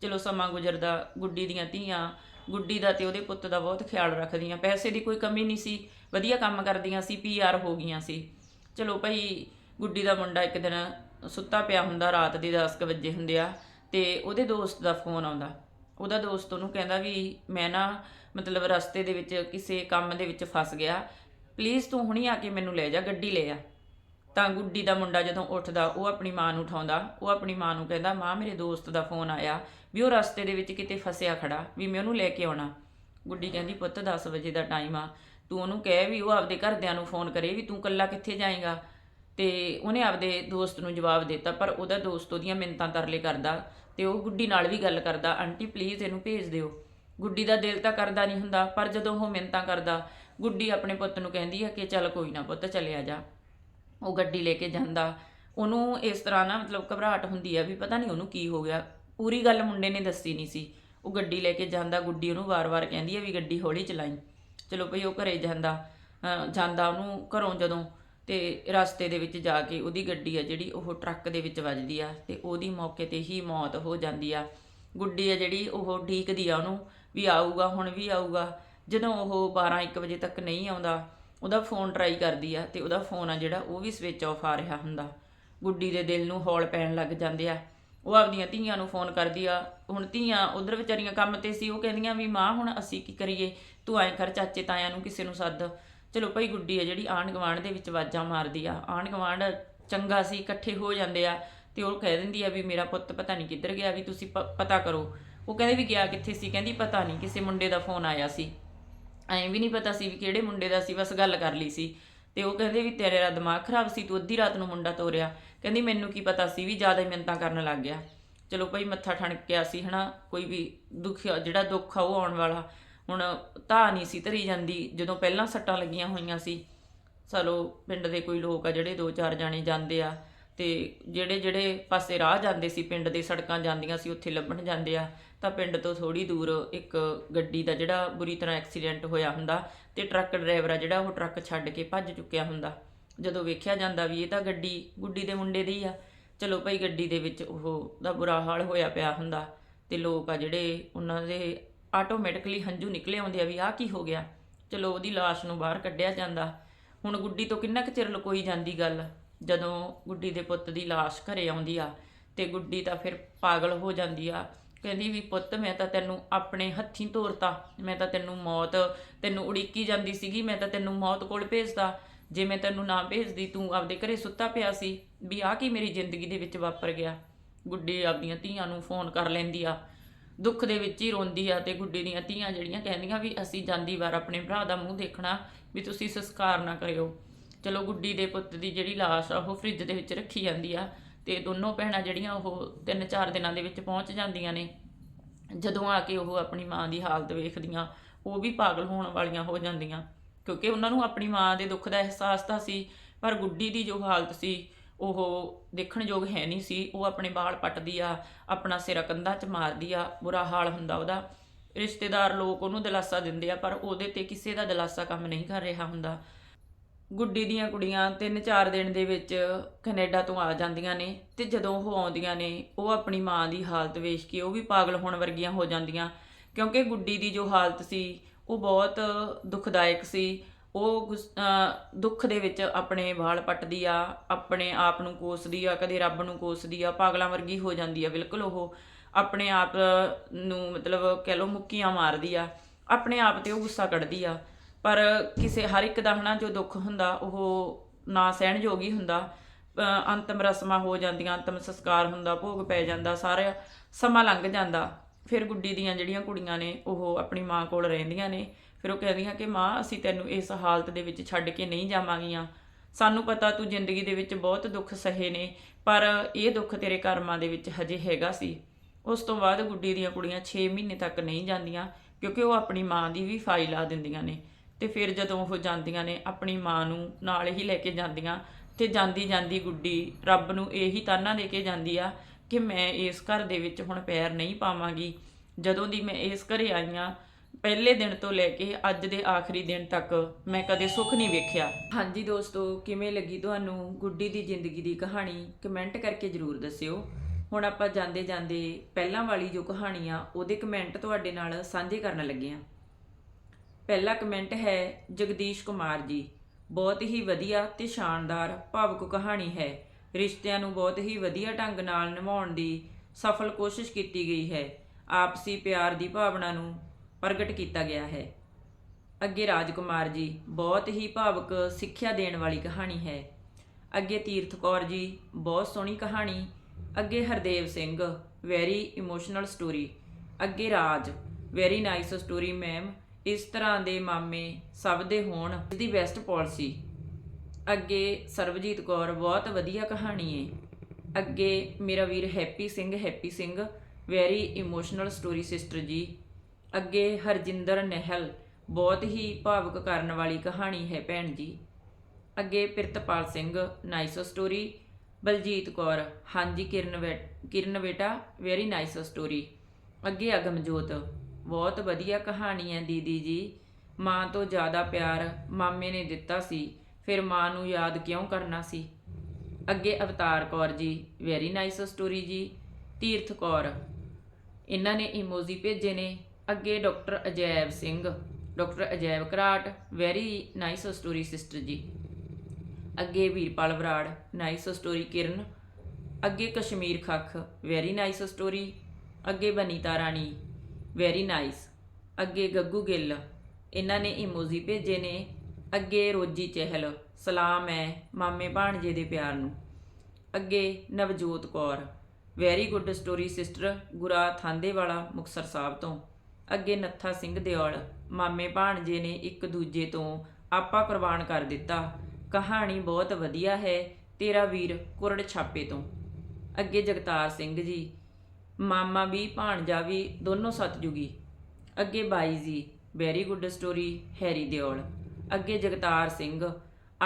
ਚਲੋ ਸਮਾਂ ਗੁਜ਼ਰਦਾ ਗੁੱਡੀ ਦੀਆਂ ਧੀਆਂ, ਗੁੱਡੀ ਦਾ ਤੇ ਉਹਦੇ ਪੁੱਤ ਦਾ ਬਹੁਤ ਖਿਆਲ ਰੱਖਦੀਆਂ। ਪੈਸੇ ਦੀ ਕੋਈ ਕਮੀ ਨਹੀਂ ਸੀ, ਵਧੀਆ ਕੰਮ ਕਰਦੀਆਂ ਸੀ ਪੀਆਰ ਹੋ ਗਈਆਂ ਸੀ। ਚਲੋ ਭਾਈ, ਗੁੱਡੀ ਦਾ ਮੁੰਡਾ ਇੱਕ ਦਿਨ ਸੁੱਤਾ ਪਿਆ ਹੁੰਦਾ, ਰਾਤ ਦੇ 10 ਵਜੇ ਹੁੰਦੇ ਆ, ਤੇ ਉਹਦੇ ਦੋਸਤ ਦਾ ਫੋਨ ਆਉਂਦਾ। ਉਹਦਾ ਦੋਸਤ ਉਹਨੂੰ ਕਹਿੰਦਾ ਵੀ, ਮੈਂ ਨਾ ਮਤਲਬ ਰਸਤੇ ਦੇ ਵਿੱਚ ਕਿਸੇ ਕੰਮ ਦੇ ਵਿੱਚ ਫਸ ਗਿਆ ਪਲੀਜ਼ ਤੂੰ ਹੁਣੀ ਆ ਕੇ ਮੈਨੂੰ ਲੈ ਜਾ, ਗੱਡੀ ਲੈ ਆ। ਤਾਂ ਗੁੱਡੀ ਦਾ ਮੁੰਡਾ ਜਦੋਂ ਉੱਠਦਾ, ਉਹ ਆਪਣੀ ਮਾਂ ਨੂੰ ਉਠਾਉਂਦਾ, ਉਹ ਆਪਣੀ ਮਾਂ ਨੂੰ ਕਹਿੰਦਾ, ਮਾਂ, ਮੇਰੇ ਦੋਸਤ ਦਾ ਫੋਨ ਆਇਆ ਵੀ ਉਹ ਰਸਤੇ ਦੇ ਵਿੱਚ ਕਿਤੇ ਫਸਿਆ ਖੜਾ, ਵੀ ਮੈਂ ਉਹਨੂੰ ਲੈ ਕੇ ਆਉਣਾ। ਗੁੱਡੀ ਕਹਿੰਦੀ, ਪੁੱਤ 10 ਵਜੇ ਦਾ ਟਾਈਮ ਆ। ਤੂੰ ਉਹਨੂੰ ਕਹਿ ਵੀ ਉਹ ਆਪਦੇ ਘਰਦਿਆਂ ਨੂੰ ਫੋਨ ਕਰੇ ਵੀ ਤੂੰ ਇਕੱਲਾ ਕਿੱਥੇ ਜਾਏਗਾ? ਤੇ ਉਹਨੇ ਆਪਦੇ ਦੋਸਤ ਨੂੰ ਜਵਾਬ ਦਿੱਤਾ, ਪਰ ਉਹਦਾ ਦੋਸਤ ਉਹਦੀਆਂ ਮਿੰਤਾਂ ਤਰਲੇ ਕਰਦਾ ਤੇ ਉਹ ਗੁੱਡੀ ਨਾਲ ਵੀ ਗੱਲ ਕਰਦਾ, ਆਂਟੀ ਪਲੀਜ਼ ਇਹਨੂੰ ਭੇਜ ਦਿਓ। ਗੁੱਡੀ ਦਾ ਦਿਲ ਤਾਂ ਕਰਦਾ ਨਹੀਂ ਹੁੰਦਾ, ਪਰ ਜਦੋਂ ਉਹ ਮਿੰਨਤਾਂ ਕਰਦਾ, ਗੁੱਡੀ ਆਪਣੇ ਪੁੱਤ ਨੂੰ ਕਹਿੰਦੀ ਹੈ ਕਿ ਚੱਲ ਕੋਈ ਨਾ ਪੁੱਤ, ਚਲਿਆ ਜਾ। ਉਹ ਗੱਡੀ ਲੈ ਕੇ ਜਾਂਦਾ। ਉਹਨੂੰ ਇਸ ਤਰ੍ਹਾਂ ਨਾ ਮਤਲਬ ਘਬਰਾਹਟ ਹੁੰਦੀ ਆ ਵੀ ਪਤਾ ਨਹੀਂ ਉਹਨੂੰ ਕੀ ਹੋ ਗਿਆ। ਪੂਰੀ ਗੱਲ ਮੁੰਡੇ ਨੇ ਦੱਸੀ ਨਹੀਂ ਸੀ। ਉਹ ਗੱਡੀ ਲੈ ਕੇ ਜਾਂਦਾ, ਗੁੱਡੀ ਉਹਨੂੰ ਵਾਰ-ਵਾਰ ਕਹਿੰਦੀ ਆ ਵੀ ਗੱਡੀ ਹੌਲੀ ਚਲਾਈ। ਚਲੋ ਭਈ ਉਹ ਘਰੇ ਜਾਂਦਾ। ਅਹ ਜਾਂਦਾ ਉਹਨੂੰ ਘਰੋਂ ਜਦੋਂ ਤੇ ਰਸਤੇ ਦੇ ਵਿੱਚ ਜਾ ਕੇ ਉਹਦੀ ਗੱਡੀ ਆ ਜਿਹੜੀ ਉਹ ਟਰੱਕ ਦੇ ਵਿੱਚ ਵੱਜਦੀ ਆ ਤੇ ਉਹਦੀ ਮੌਕੇ ਤੇ ਹੀ ਮੌਤ ਹੋ ਜਾਂਦੀ ਆ। ਗੁੱਡੀ ਆ ਜਿਹੜੀ ਉਹ ਢੀਕਦੀ ਆ ਉਹਨੂੰ। ਵੀ ਆਊਗਾ, ਹੁਣ ਵੀ ਆਊਗਾ। ਜਦੋਂ ਉਹ 12 1 ਵਜੇ ਤੱਕ ਨਹੀਂ ਆਉਂਦਾ, ਉਹਦਾ ਫੋਨ ਟਰਾਈ ਕਰਦੀ ਆ ਤੇ ਉਹਦਾ ਫੋਨ ਆ ਜਿਹੜਾ, ਉਹ ਵੀ ਸਵਿਚ ਆਫ ਆ ਰਿਹਾ ਹੁੰਦਾ। ਗੁੱਡੀ ਦੇ ਦਿਲ ਨੂੰ ਹੌਲ ਪੈਣ ਲੱਗ ਜਾਂਦੇ ਆ। ਉਹ ਆਪਦੀਆਂ ਧੀਆਂ ਨੂੰ ਫੋਨ ਕਰਦੀ ਆ। ਹੁਣ ਧੀਆਂ ਉਧਰ ਵਿਚਾਰੀਆਂ ਕੰਮ ਤੇ ਸੀ, ਉਹ ਕਹਿੰਦੀਆਂ ਵੀ, ਮਾਂ, ਹੁਣ ਅਸੀਂ ਕੀ ਕਰੀਏ? ਤੂੰ ਐਂ ਕਰ, ਚਾਚੇ ਤਾਇਆਂ ਨੂੰ ਕਿਸੇ ਨੂੰ ਸੱਦ। ਚਲੋ ਭਾਈ, ਗੁੱਡੀ ਆ ਜਿਹੜੀ ਆਂਢ ਗੁਆਂਢ ਦੇ ਵਿੱਚ ਆਵਾਜ਼ਾਂ ਮਾਰਦੀ ਆ। ਆਂਢ ਗੁਆਂਢ ਚੰਗਾ ਸੀ, ਇਕੱਠੇ ਹੋ ਜਾਂਦੇ ਆ ਤੇ ਉਹ ਕਹਿ ਦਿੰਦੀ ਆ ਵੀ, ਮੇਰਾ ਪੁੱਤ ਪਤਾ ਨਹੀਂ ਕਿੱਧਰ ਗਿਆ, ਵੀ ਤੁਸੀਂ ਪ- ਪਤਾ ਕਰੋ। ਉਹ ਕਹਿੰਦੇ ਵੀ ਗਿਆ ਕਿੱਥੇ ਸੀ? ਕਹਿੰਦੀ ਪਤਾ ਨਹੀਂ, ਕਿਸੇ ਮੁੰਡੇ ਦਾ ਫੋਨ ਆਇਆ ਸੀ। ਐਂ ਵੀ ਨਹੀਂ ਪਤਾ ਸੀ ਵੀ ਕਿਹੜੇ ਮੁੰਡੇ ਦਾ ਸੀ, ਬਸ ਗੱਲ ਕਰ ਲਈ ਸੀ। ਤੇ ਉਹ ਕਹਿੰਦੇ ਵੀ ਤੇਰੇ ਦਾ ਦਿਮਾਗ ਖਰਾਬ ਸੀ, ਤੂੰ ਅੱਧੀ ਰਾਤ ਨੂੰ ਮੁੰਡਾ ਤੋਰਿਆ। ਕਹਿੰਦੀ ਮੈਨੂੰ ਕੀ ਪਤਾ ਸੀ ਵੀ ਜ਼ਿਆਦਾ ਹੀ ਮਿੰਤਾਂ ਕਰਨ ਲੱਗ ਗਿਆ। ਚਲੋ ਭਾਈ ਮੱਥਾ ਠਣਕ ਗਿਆ ਸੀ, ਹਨਾ? ਕੋਈ ਵੀ ਦੁੱਖ, ਜਿਹੜਾ ਦੁੱਖ ਆ ਉਹ ਆਉਣ ਵਾਲਾ। ਹੁਣ ਤਾਂ ਨਹੀਂ ਸੀ ਧਰੀ ਜਾਂਦੀ, ਜਦੋਂ ਪਹਿਲਾਂ ਸੱਟਾਂ ਲੱਗੀਆਂ ਹੋਈਆਂ ਸੀ। ਚਲੋ, ਪਿੰਡ ਦੇ ਕੋਈ ਲੋਕ ਆ, ਜਿਹੜੇ ਦੋ ਚਾਰ ਜਾਣੇ ਜਾਂਦੇ ਆ। ਤੇ ਜਿਹੜੇ ਜਿਹੜੇ ਪਾਸੇ ਰਾਹ ਜਾਂਦੇ ਸੀ, ਪਿੰਡ ਦੇ ਸੜਕਾਂ ਜਾਂਦੀਆਂ ਸੀ, ਉੱਥੇ ਲੱਭਣ ਜਾਂਦੇ ਆ। ਤਾਂ ਪਿੰਡ ਤੋਂ ਥੋੜੀ ਦੂਰ ਇੱਕ ਗੱਡੀ ਦਾ ਜਿਹੜਾ ਬੁਰੀ ਤਰ੍ਹਾਂ ਐਕਸੀਡੈਂਟ ਹੋਇਆ ਹੁੰਦਾ ਤੇ ਟਰੱਕ ਡਰਾਈਵਰ ਆ ਜਿਹੜਾ ਉਹ ਟਰੱਕ ਛੱਡ ਕੇ ਭੱਜ ਚੁੱਕਿਆ ਹੁੰਦਾ। ਜਦੋਂ ਵੇਖਿਆ ਜਾਂਦਾ ਵੀ ਇਹ ਤਾਂ ਗੱਡੀ ਗੁੱਡੀ ਦੇ ਮੁੰਡੇ ਦੀ ਆ, ਚਲੋ ਭਾਈ ਗੱਡੀ ਦੇ ਵਿੱਚ ਉਹ ਦਾ ਬੁਰਾ ਹਾਲ ਹੋਇਆ ਪਿਆ ਹੁੰਦਾ ਤੇ ਲੋਕ ਆ ਜਿਹੜੇ ਉਹਨਾਂ ਦੇ ਆਟੋਮੈਟਿਕਲੀ ਹੰਝੂ ਨਿਕਲੇ ਆਉਂਦੇ ਆ ਵੀ ਆਹ ਕੀ ਹੋ ਗਿਆ। ਚਲੋ ਉਹਦੀ ਲਾਸ਼ ਨੂੰ ਬਾਹਰ ਕੱਢਿਆ ਜਾਂਦਾ। ਹੁਣ ਗੁੱਡੀ ਤੋਂ ਕਿੰਨਾ ਕੁ ਚਿਰ ਲੁਕੋਈ ਜਾਂਦੀ ਗੱਲ? ਜਦੋਂ ਗੁੱਡੀ ਦੇ ਪੁੱਤ ਦੀ ਲਾਸ਼ ਘਰੇ ਆਉਂਦੀ ਆ ਤੇ ਗੁੱਡੀ ਤਾਂ ਫਿਰ ਪਾਗਲ ਹੋ ਜਾਂਦੀ ਆ। ਕਹਿੰਦੀ ਵੀ ਪੁੱਤ ਮੈਂ ਤਾਂ ਤੈਨੂੰ ਆਪਣੇ ਹੱਥੀਂ ਤੋਰਤਾ, ਮੈਂ ਤਾਂ ਤੈਨੂੰ ਮੌਤ, ਤੈਨੂੰ ਉਡੀਕੀ ਜਾਂਦੀ ਸੀਗੀ, ਮੈਂ ਤਾਂ ਤੈਨੂੰ ਮੌਤ ਕੋਲ ਭੇਜਦਾ ਜੇ ਮੈਂ ਤੈਨੂੰ ਨਾ ਭੇਜਦੀ, ਤੂੰ ਆਪਦੇ ਘਰੇ ਸੁੱਤਾ ਪਿਆ ਸੀ, ਵੀ ਆਹ ਕੀ ਮੇਰੀ ਜ਼ਿੰਦਗੀ ਦੇ ਵਿੱਚ ਵਾਪਰ ਗਿਆ? ਗੁੱਡੀ ਆਪਦੀਆਂ ਧੀਆਂ ਨੂੰ ਫੋਨ ਕਰ ਲੈਂਦੀ ਆ। ਦੁੱਖ ਦੇ ਵਿੱਚ ਹੀ ਰੋਂਦੀ ਆ ਤੇ ਗੁੱਡੀ ਦੀਆਂ ਧੀਆਂ ਜਿਹੜੀਆਂ ਕਹਿੰਦੀਆਂ ਵੀ ਅਸੀਂ ਜਾਂਦੀ ਵਾਰ ਆਪਣੇ ਭਰਾ ਦਾ ਮੂੰਹ ਦੇਖਣਾ, ਵੀ ਤੁਸੀਂ ਸੰਸਕਾਰ ਨਾ ਕਰਿਓ। ਚਲੋ ਗੁੱਡੀ ਦੇ ਪੁੱਤ ਦੀ ਜਿਹੜੀ ਲਾਸ਼ ਆ, ਉਹ ਫ੍ਰਿਜ ਦੇ ਵਿੱਚ ਰੱਖੀ ਜਾਂਦੀ ਆ। ਤੇ ਦੋਨੋਂ ਭੈਣਾਂ ਜਿਹੜੀਆਂ ਉਹ ਤਿੰਨ ਚਾਰ ਦਿਨਾਂ ਦੇ ਵਿੱਚ ਪਹੁੰਚ ਜਾਂਦੀਆਂ ਨੇ। ਜਦੋਂ ਆ ਕੇ ਉਹ ਆਪਣੀ ਮਾਂ ਦੀ ਹਾਲਤ ਵੇਖਦੀਆਂ, ਉਹ ਵੀ ਪਾਗਲ ਹੋਣ ਵਾਲੀਆਂ ਹੋ ਜਾਂਦੀਆਂ। ਕਿਉਂਕਿ ਉਹਨਾਂ ਨੂੰ ਆਪਣੀ ਮਾਂ ਦੇ ਦੁੱਖ ਦਾ ਅਹਿਸਾਸ ਤਾਂ ਸੀ, ਪਰ ਗੁੱਡੀ ਦੀ ਜੋ ਹਾਲਤ ਸੀ, ਉਹ ਦੇਖਣਯੋਗ ਹੈ ਨਹੀਂ ਸੀ। ਉਹ ਆਪਣੇ ਬਾਲ ਪੱਟਦੀ ਆ, ਆਪਣਾ ਸਿਰ ਕੰਧਾਂ 'ਚ ਮਾਰਦੀ ਆ, ਬੁਰਾ ਹਾਲ ਹੁੰਦਾ ਉਹਦਾ। ਰਿਸ਼ਤੇਦਾਰ ਲੋਕ ਉਹਨੂੰ ਦਿਲਾਸਾ ਦਿੰਦੇ ਆ, ਪਰ ਉਹਦੇ ਤੇ ਕਿਸੇ ਦਾ ਦਿਲਾਸਾ ਕੰਮ ਨਹੀਂ ਕਰ ਰਿਹਾ ਹੁੰਦਾ। ਗੁੱਡੀ ਦੀਆਂ ਕੁੜੀਆਂ 3-4 ਦਿਨ ਦੇ ਵਿੱਚ ਕੈਨੇਡਾ ਤੋਂ ਆ ਜਾਂਦੀਆਂ ਨੇ ਤੇ ਜਦੋਂ ਉਹ ਆਉਂਦੀਆਂ ਨੇ, ਉਹ ਆਪਣੀ ਮਾਂ ਦੀ ਹਾਲਤ ਵੇਖ ਕੇ ਉਹ ਵੀ ਪਾਗਲ ਹੋਣ ਵਰਗੀਆਂ ਹੋ ਜਾਂਦੀਆਂ। ਕਿਉਂਕਿ ਗੁੱਡੀ ਦੀ ਜੋ ਹਾਲਤ ਸੀ, ਉਹ ਬਹੁਤ ਦੁਖਦਾਇਕ ਸੀ। ਉਹ ਗੁੱਸ- ਦੁੱਖ ਦੇ ਵਿੱਚ ਆਪਣੇ ਵਾਲ ਪੱਟਦੀ ਆ, ਆਪਣੇ ਆਪ ਨੂੰ ਕੋਸਦੀ ਆ, ਕਦੇ ਰੱਬ ਨੂੰ ਕੋਸਦੀ ਆ, ਪਾਗਲਾਂ ਵਰਗੀ ਹੋ ਜਾਂਦੀ ਆ ਬਿਲਕੁਲ ਉਹ। ਆਪਣੇ ਆਪ ਨੂੰ ਮਤਲਬ ਕਹਿ ਲਓ ਮੁੱਕੀਆਂ ਮਾਰਦੀ ਆ। ਆਪਣੇ ਆਪ ਤੇ ਉਹ ਗੁੱਸਾ ਕੱਢਦੀ ਆ। ਪਰ ਕਿਸੇ, ਹਰ ਇੱਕ ਦਾ ਹਨਾ, ਜੋ ਦੁੱਖ ਹੁੰਦਾ, ਉਹ ਨਾ ਸਹਿਣਯੋਗ ਹੀ ਹੁੰਦਾ ਅੰਤਮ ਰਸਮਾਂ ਹੋ ਜਾਂਦੀਆਂ, ਅੰਤਮ ਸੰਸਕਾਰ ਹੁੰਦਾ, ਭੋਗ ਪੈ ਜਾਂਦਾ, ਸਾਰਾ ਸਮਾਂ ਲੰਘ ਜਾਂਦਾ। ਫਿਰ ਗੁੱਡੀ ਦੀਆਂ ਜਿਹੜੀਆਂ ਕੁੜੀਆਂ ਨੇ, ਉਹ ਆਪਣੀ ਮਾਂ ਕੋਲ ਰਹਿੰਦੀਆਂ ਨੇ। ਫਿਰ ਉਹ ਕਹਿੰਦੀਆਂ ਕਿ, ਮਾਂ, ਅਸੀਂ ਤੈਨੂੰ ਇਸ ਹਾਲਤ ਦੇ ਵਿੱਚ ਛੱਡ ਕੇ ਨਹੀਂ ਜਾਵਾਂਗੀਆਂ। ਸਾਨੂੰ ਪਤਾ ਤੂੰ ਜ਼ਿੰਦਗੀ ਦੇ ਵਿੱਚ ਬਹੁਤ ਦੁੱਖ ਸਹੇ ਨੇ, ਪਰ ਇਹ ਦੁੱਖ ਤੇਰੇ ਕਰਮਾਂ ਦੇ ਵਿੱਚ ਹਜੇ ਹੈਗਾ ਸੀ। ਉਸ ਤੋਂ ਬਾਅਦ ਗੁੱਡੀ ਦੀਆਂ ਕੁੜੀਆਂ 6 ਮਹੀਨੇ ਤੱਕ ਨਹੀਂ ਜਾਂਦੀਆਂ, ਕਿਉਂਕਿ ਉਹ ਆਪਣੀ ਮਾਂ ਦੀ ਵੀ ਫਾਈਲ ਆ ਦਿੰਦੀਆਂ ਨੇ। ਤੇ ਫਿਰ ਜਦੋਂ ਉਹ ਜਾਂਦੀਆਂ ਨੇ ਆਪਣੀ ਮਾਂ ਨੂੰ ਨਾਲ ਹੀ ਲੈ ਕੇ ਜਾਂਦੀਆਂ ਤੇ ਜਾਂਦੀ ਜਾਂਦੀ ਗੁੱਡੀ ਰੱਬ ਨੂੰ ਇਹੀ ਤਾਨਾ ਦੇ ਕੇ ਜਾਂਦੀ ਆ ਕਿ ਮੈਂ ਇਸ ਘਰ ਦੇ ਵਿੱਚ ਹੁਣ ਪੈਰ ਨਹੀਂ ਪਾਵਾਂਗੀ। ਜਦੋਂ ਦੀ ਮੈਂ ਇਸ ਘਰੇ ਆਈ ਆਂ, ਪਹਿਲੇ ਦਿਨ ਤੋਂ ਲੈ ਕੇ ਅੱਜ ਦੇ ਆਖਰੀ ਦਿਨ ਤੱਕ ਮੈਂ ਕਦੇ ਸੁੱਖ ਨਹੀਂ ਵੇਖਿਆ। ਹਾਂਜੀ ਦੋਸਤੋ, ਕਿਵੇਂ ਲੱਗੀ ਤੁਹਾਨੂੰ ਗੁੱਡੀ ਦੀ ਜ਼ਿੰਦਗੀ ਦੀ ਕਹਾਣੀ? ਕਮੈਂਟ ਕਰਕੇ ਜਰੂਰ ਦੱਸਿਓ। ਹੁਣ ਆਪਾਂ ਜਾਂਦੇ ਜਾਂਦੇ ਪਹਿਲਾਂ ਵਾਲੀ ਜੋ ਕਹਾਣੀ ਆ, ਉਹਦੇ ਕਮੈਂਟ ਤੁਹਾਡੇ ਨਾਲ ਸਾਂਝੇ ਕਰਨ ਲੱਗੇ ਆ। ਪਹਿਲਾ ਕਮੈਂਟ ਹੈ ਜਗਦੀਸ਼ ਕੁਮਾਰ ਜੀ। ਬਹੁਤ ਹੀ ਵਧੀਆ ਤੇ ਸ਼ਾਨਦਾਰ ਭਾਵੁਕ ਕਹਾਣੀ ਹੈ। ਰਿਸ਼ਤਿਆਂ ਨੂੰ ਬਹੁਤ ਹੀ ਵਧੀਆ ਢੰਗ ਨਾਲ ਨਿਭਾਉਣ ਦੀ ਸਫਲ ਕੋਸ਼ਿਸ਼ ਕੀਤੀ ਗਈ ਹੈ। ਆਪਸੀ ਪਿਆਰ ਦੀ ਭਾਵਨਾ ਨੂੰ ਪ੍ਰਗਟ ਕੀਤਾ ਗਿਆ ਹੈ। ਅੱਗੇ ਰਾਜਕੁਮਾਰ ਜੀ, ਬਹੁਤ ਹੀ ਭਾਵਕ ਸਿੱਖਿਆ ਦੇਣ ਵਾਲੀ ਕਹਾਣੀ ਹੈ। ਅੱਗੇ ਤੀਰਥ ਕੌਰ ਜੀ, ਬਹੁਤ ਸੋਹਣੀ ਕਹਾਣੀ। ਅੱਗੇ Hardev Singh very emotional story ਅੱਗੇ Raj very nice story ma'am ਇਸ ਤਰ੍ਹਾਂ ਦੇ ਮਾਮੇ ਸਭ ਦੇ ਹੋਣ, ਇਸ ਦੀ ਬੈਸਟ ਪਾਲਿਸੀ ਅੱਗੇ ਸਰਬਜੀਤ ਕੌਰ ਬਹੁਤ ਵਧੀਆ ਕਹਾਣੀ ਏ। ਅੱਗੇ ਮੇਰਾ ਵੀਰ Happy Singh Happy Singh very emotional story sister ji. ਅੱਗੇ ਹਰਜਿੰਦਰ ਨਹਿਲ, ਬਹੁਤ ਹੀ ਭਾਵੁਕ ਕਰਨ ਵਾਲੀ ਕਹਾਣੀ ਹੈ ਭੈਣ ਜੀ। ਅੱਗੇ ਪ੍ਰਿਤਪਾਲ ਸਿੰਘ ਨਾਈਸ ਸਟੋਰੀ ਬਲਜੀਤ ਕੌਰ, ਹਾਂਜੀ ਕਿਰਨ ਬੇ ਕਿਰਨ ਬੇਟਾ ਵੈਰੀ ਨਾਈਸ ਸਟੋਰੀ ਅੱਗੇ ਅਗਮਜੋਤ ਬਹੁਤ ਵਧੀਆ ਕਹਾਣੀ ਹੈ ਦੀਦੀ ਜੀ। ਮਾਂ ਤੋਂ ਜ਼ਿਆਦਾ ਪਿਆਰ ਮਾਮੇ ਨੇ ਦਿੱਤਾ ਸੀ, ਫਿਰ ਮਾਂ ਨੂੰ ਯਾਦ ਕਿਉਂ ਕਰਨਾ ਸੀ? ਅੱਗੇ ਅਵਤਾਰ Kaur ji very nice story ਜੀ, ਤੀਰਥ ਕੌਰ। ਇਹਨਾਂ ਨੇ ਇਮੋਜੀ ਭੇਜੇ ਨੇ। ਅੱਗੇ doctor Ajaib Singh doctor Ajaib Gharat very nice story sister ji. ਅੱਗੇ ਵੀਰਪਾਲ ਬਰਾੜ ਨਾਈਸ ਸਟੋਰੀ ਕਿਰਨ। ਅੱਗੇ Kashmir Khakh very nice story ਅੱਗੇ ਬਨੀਤਾ ਰਾਣੀ। ਵੈਰੀ ਨਾਈਸ ਅੱਗੇ ਗੱਗੂ ਗਿੱਲ। ਇਹਨਾਂ ਨੇ ਇਮੋਜੀ ਭੇਜੇ ਨੇ। ਅੱਗੇ ਰੋਜੀ ਚਹਿਲ। ਸਲਾਮ ਹੈ ਮਾਮੇ ਭਾਣਜੇ ਦੇ ਪਿਆਰ ਨੂੰ। ਅੱਗੇ Navjot Kaur. Very good story sister Gura Thandewala Muktsar Sahib ਤੋਂ। ਅੱਗੇ ਨੱਥਾ ਸਿੰਘ ਦਿਓਲ। ਮਾਮੇ ਭਾਣਜੇ ਨੇ ਇੱਕ ਦੂਜੇ ਤੋਂ ਆਪਾ ਕੁਰਬਾਨ ਕਰ ਦਿੱਤਾ। ਕਹਾਣੀ ਬਹੁਤ ਵਧੀਆ ਹੈ। ਤੇਰਾ ਵੀਰ ਕੁਰੜ ਛਾਪੇ ਤੋਂ। ਅੱਗੇ ਜਗਤਾਰ ਸਿੰਘ ਜੀ। ਮਾਮਾ ਵੀ, ਭਾਣਜਾ ਵੀ, ਦੋਨੋਂ ਸਤਜੁਗੀ। ਅੱਗੇ ਬਾਈ ਜੀ very good story Harry Deol. ਅੱਗੇ ਜਗਤਾਰ ਸਿੰਘ,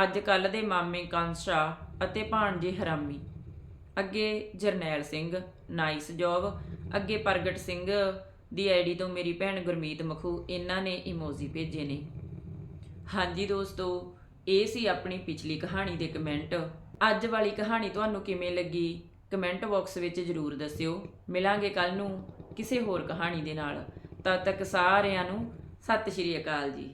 ਅੱਜ ਕੱਲ ਦੇ ਮਾਮੇ ਕਾਂਸ਼ਾ ਅਤੇ ਭਾਣਜੇ ਹਰਾਮੀ। ਅੱਗੇ ਜਰਨੈਲ ਸਿੰਘ ਨਾਈਸ ਜੌਬ ਅੱਗੇ ਪ੍ਰਗਟ ਸਿੰਘ, ਦੀ ਆਈਡੀ ਤੋਂ ਮੇਰੀ ਭੈਣ ਗੁਰਮੀਤ ਮਖੂ, ਇਹਨਾਂ ਨੇ ਇਮੋਜੀ ਭੇਜੇ ਨੇ। ਹਾਂਜੀ ਦੋਸਤੋ, ਇਹ ਸੀ ਆਪਣੀ ਪਿਛਲੀ ਕਹਾਣੀ ਦੇ ਕਮੈਂਟ ਅੱਜ ਵਾਲੀ ਕਹਾਣੀ ਤੁਹਾਨੂੰ ਕਿਵੇਂ ਲੱਗੀ? ਕਮੈਂਟ ਬਾਕਸ ਵਿੱਚ ਜਰੂਰ ਦੱਸਿਓ। ਮਿਲਾਂਗੇ ਕੱਲ ਨੂੰ ਕਿਸੇ ਹੋਰ ਕਹਾਣੀ ਦੇ ਨਾਲ। ਤਦ ਤੱਕ ਸਾਰਿਆਂ ਨੂੰ ਸਤਿ ਸ਼੍ਰੀ ਅਕਾਲ ਜੀ।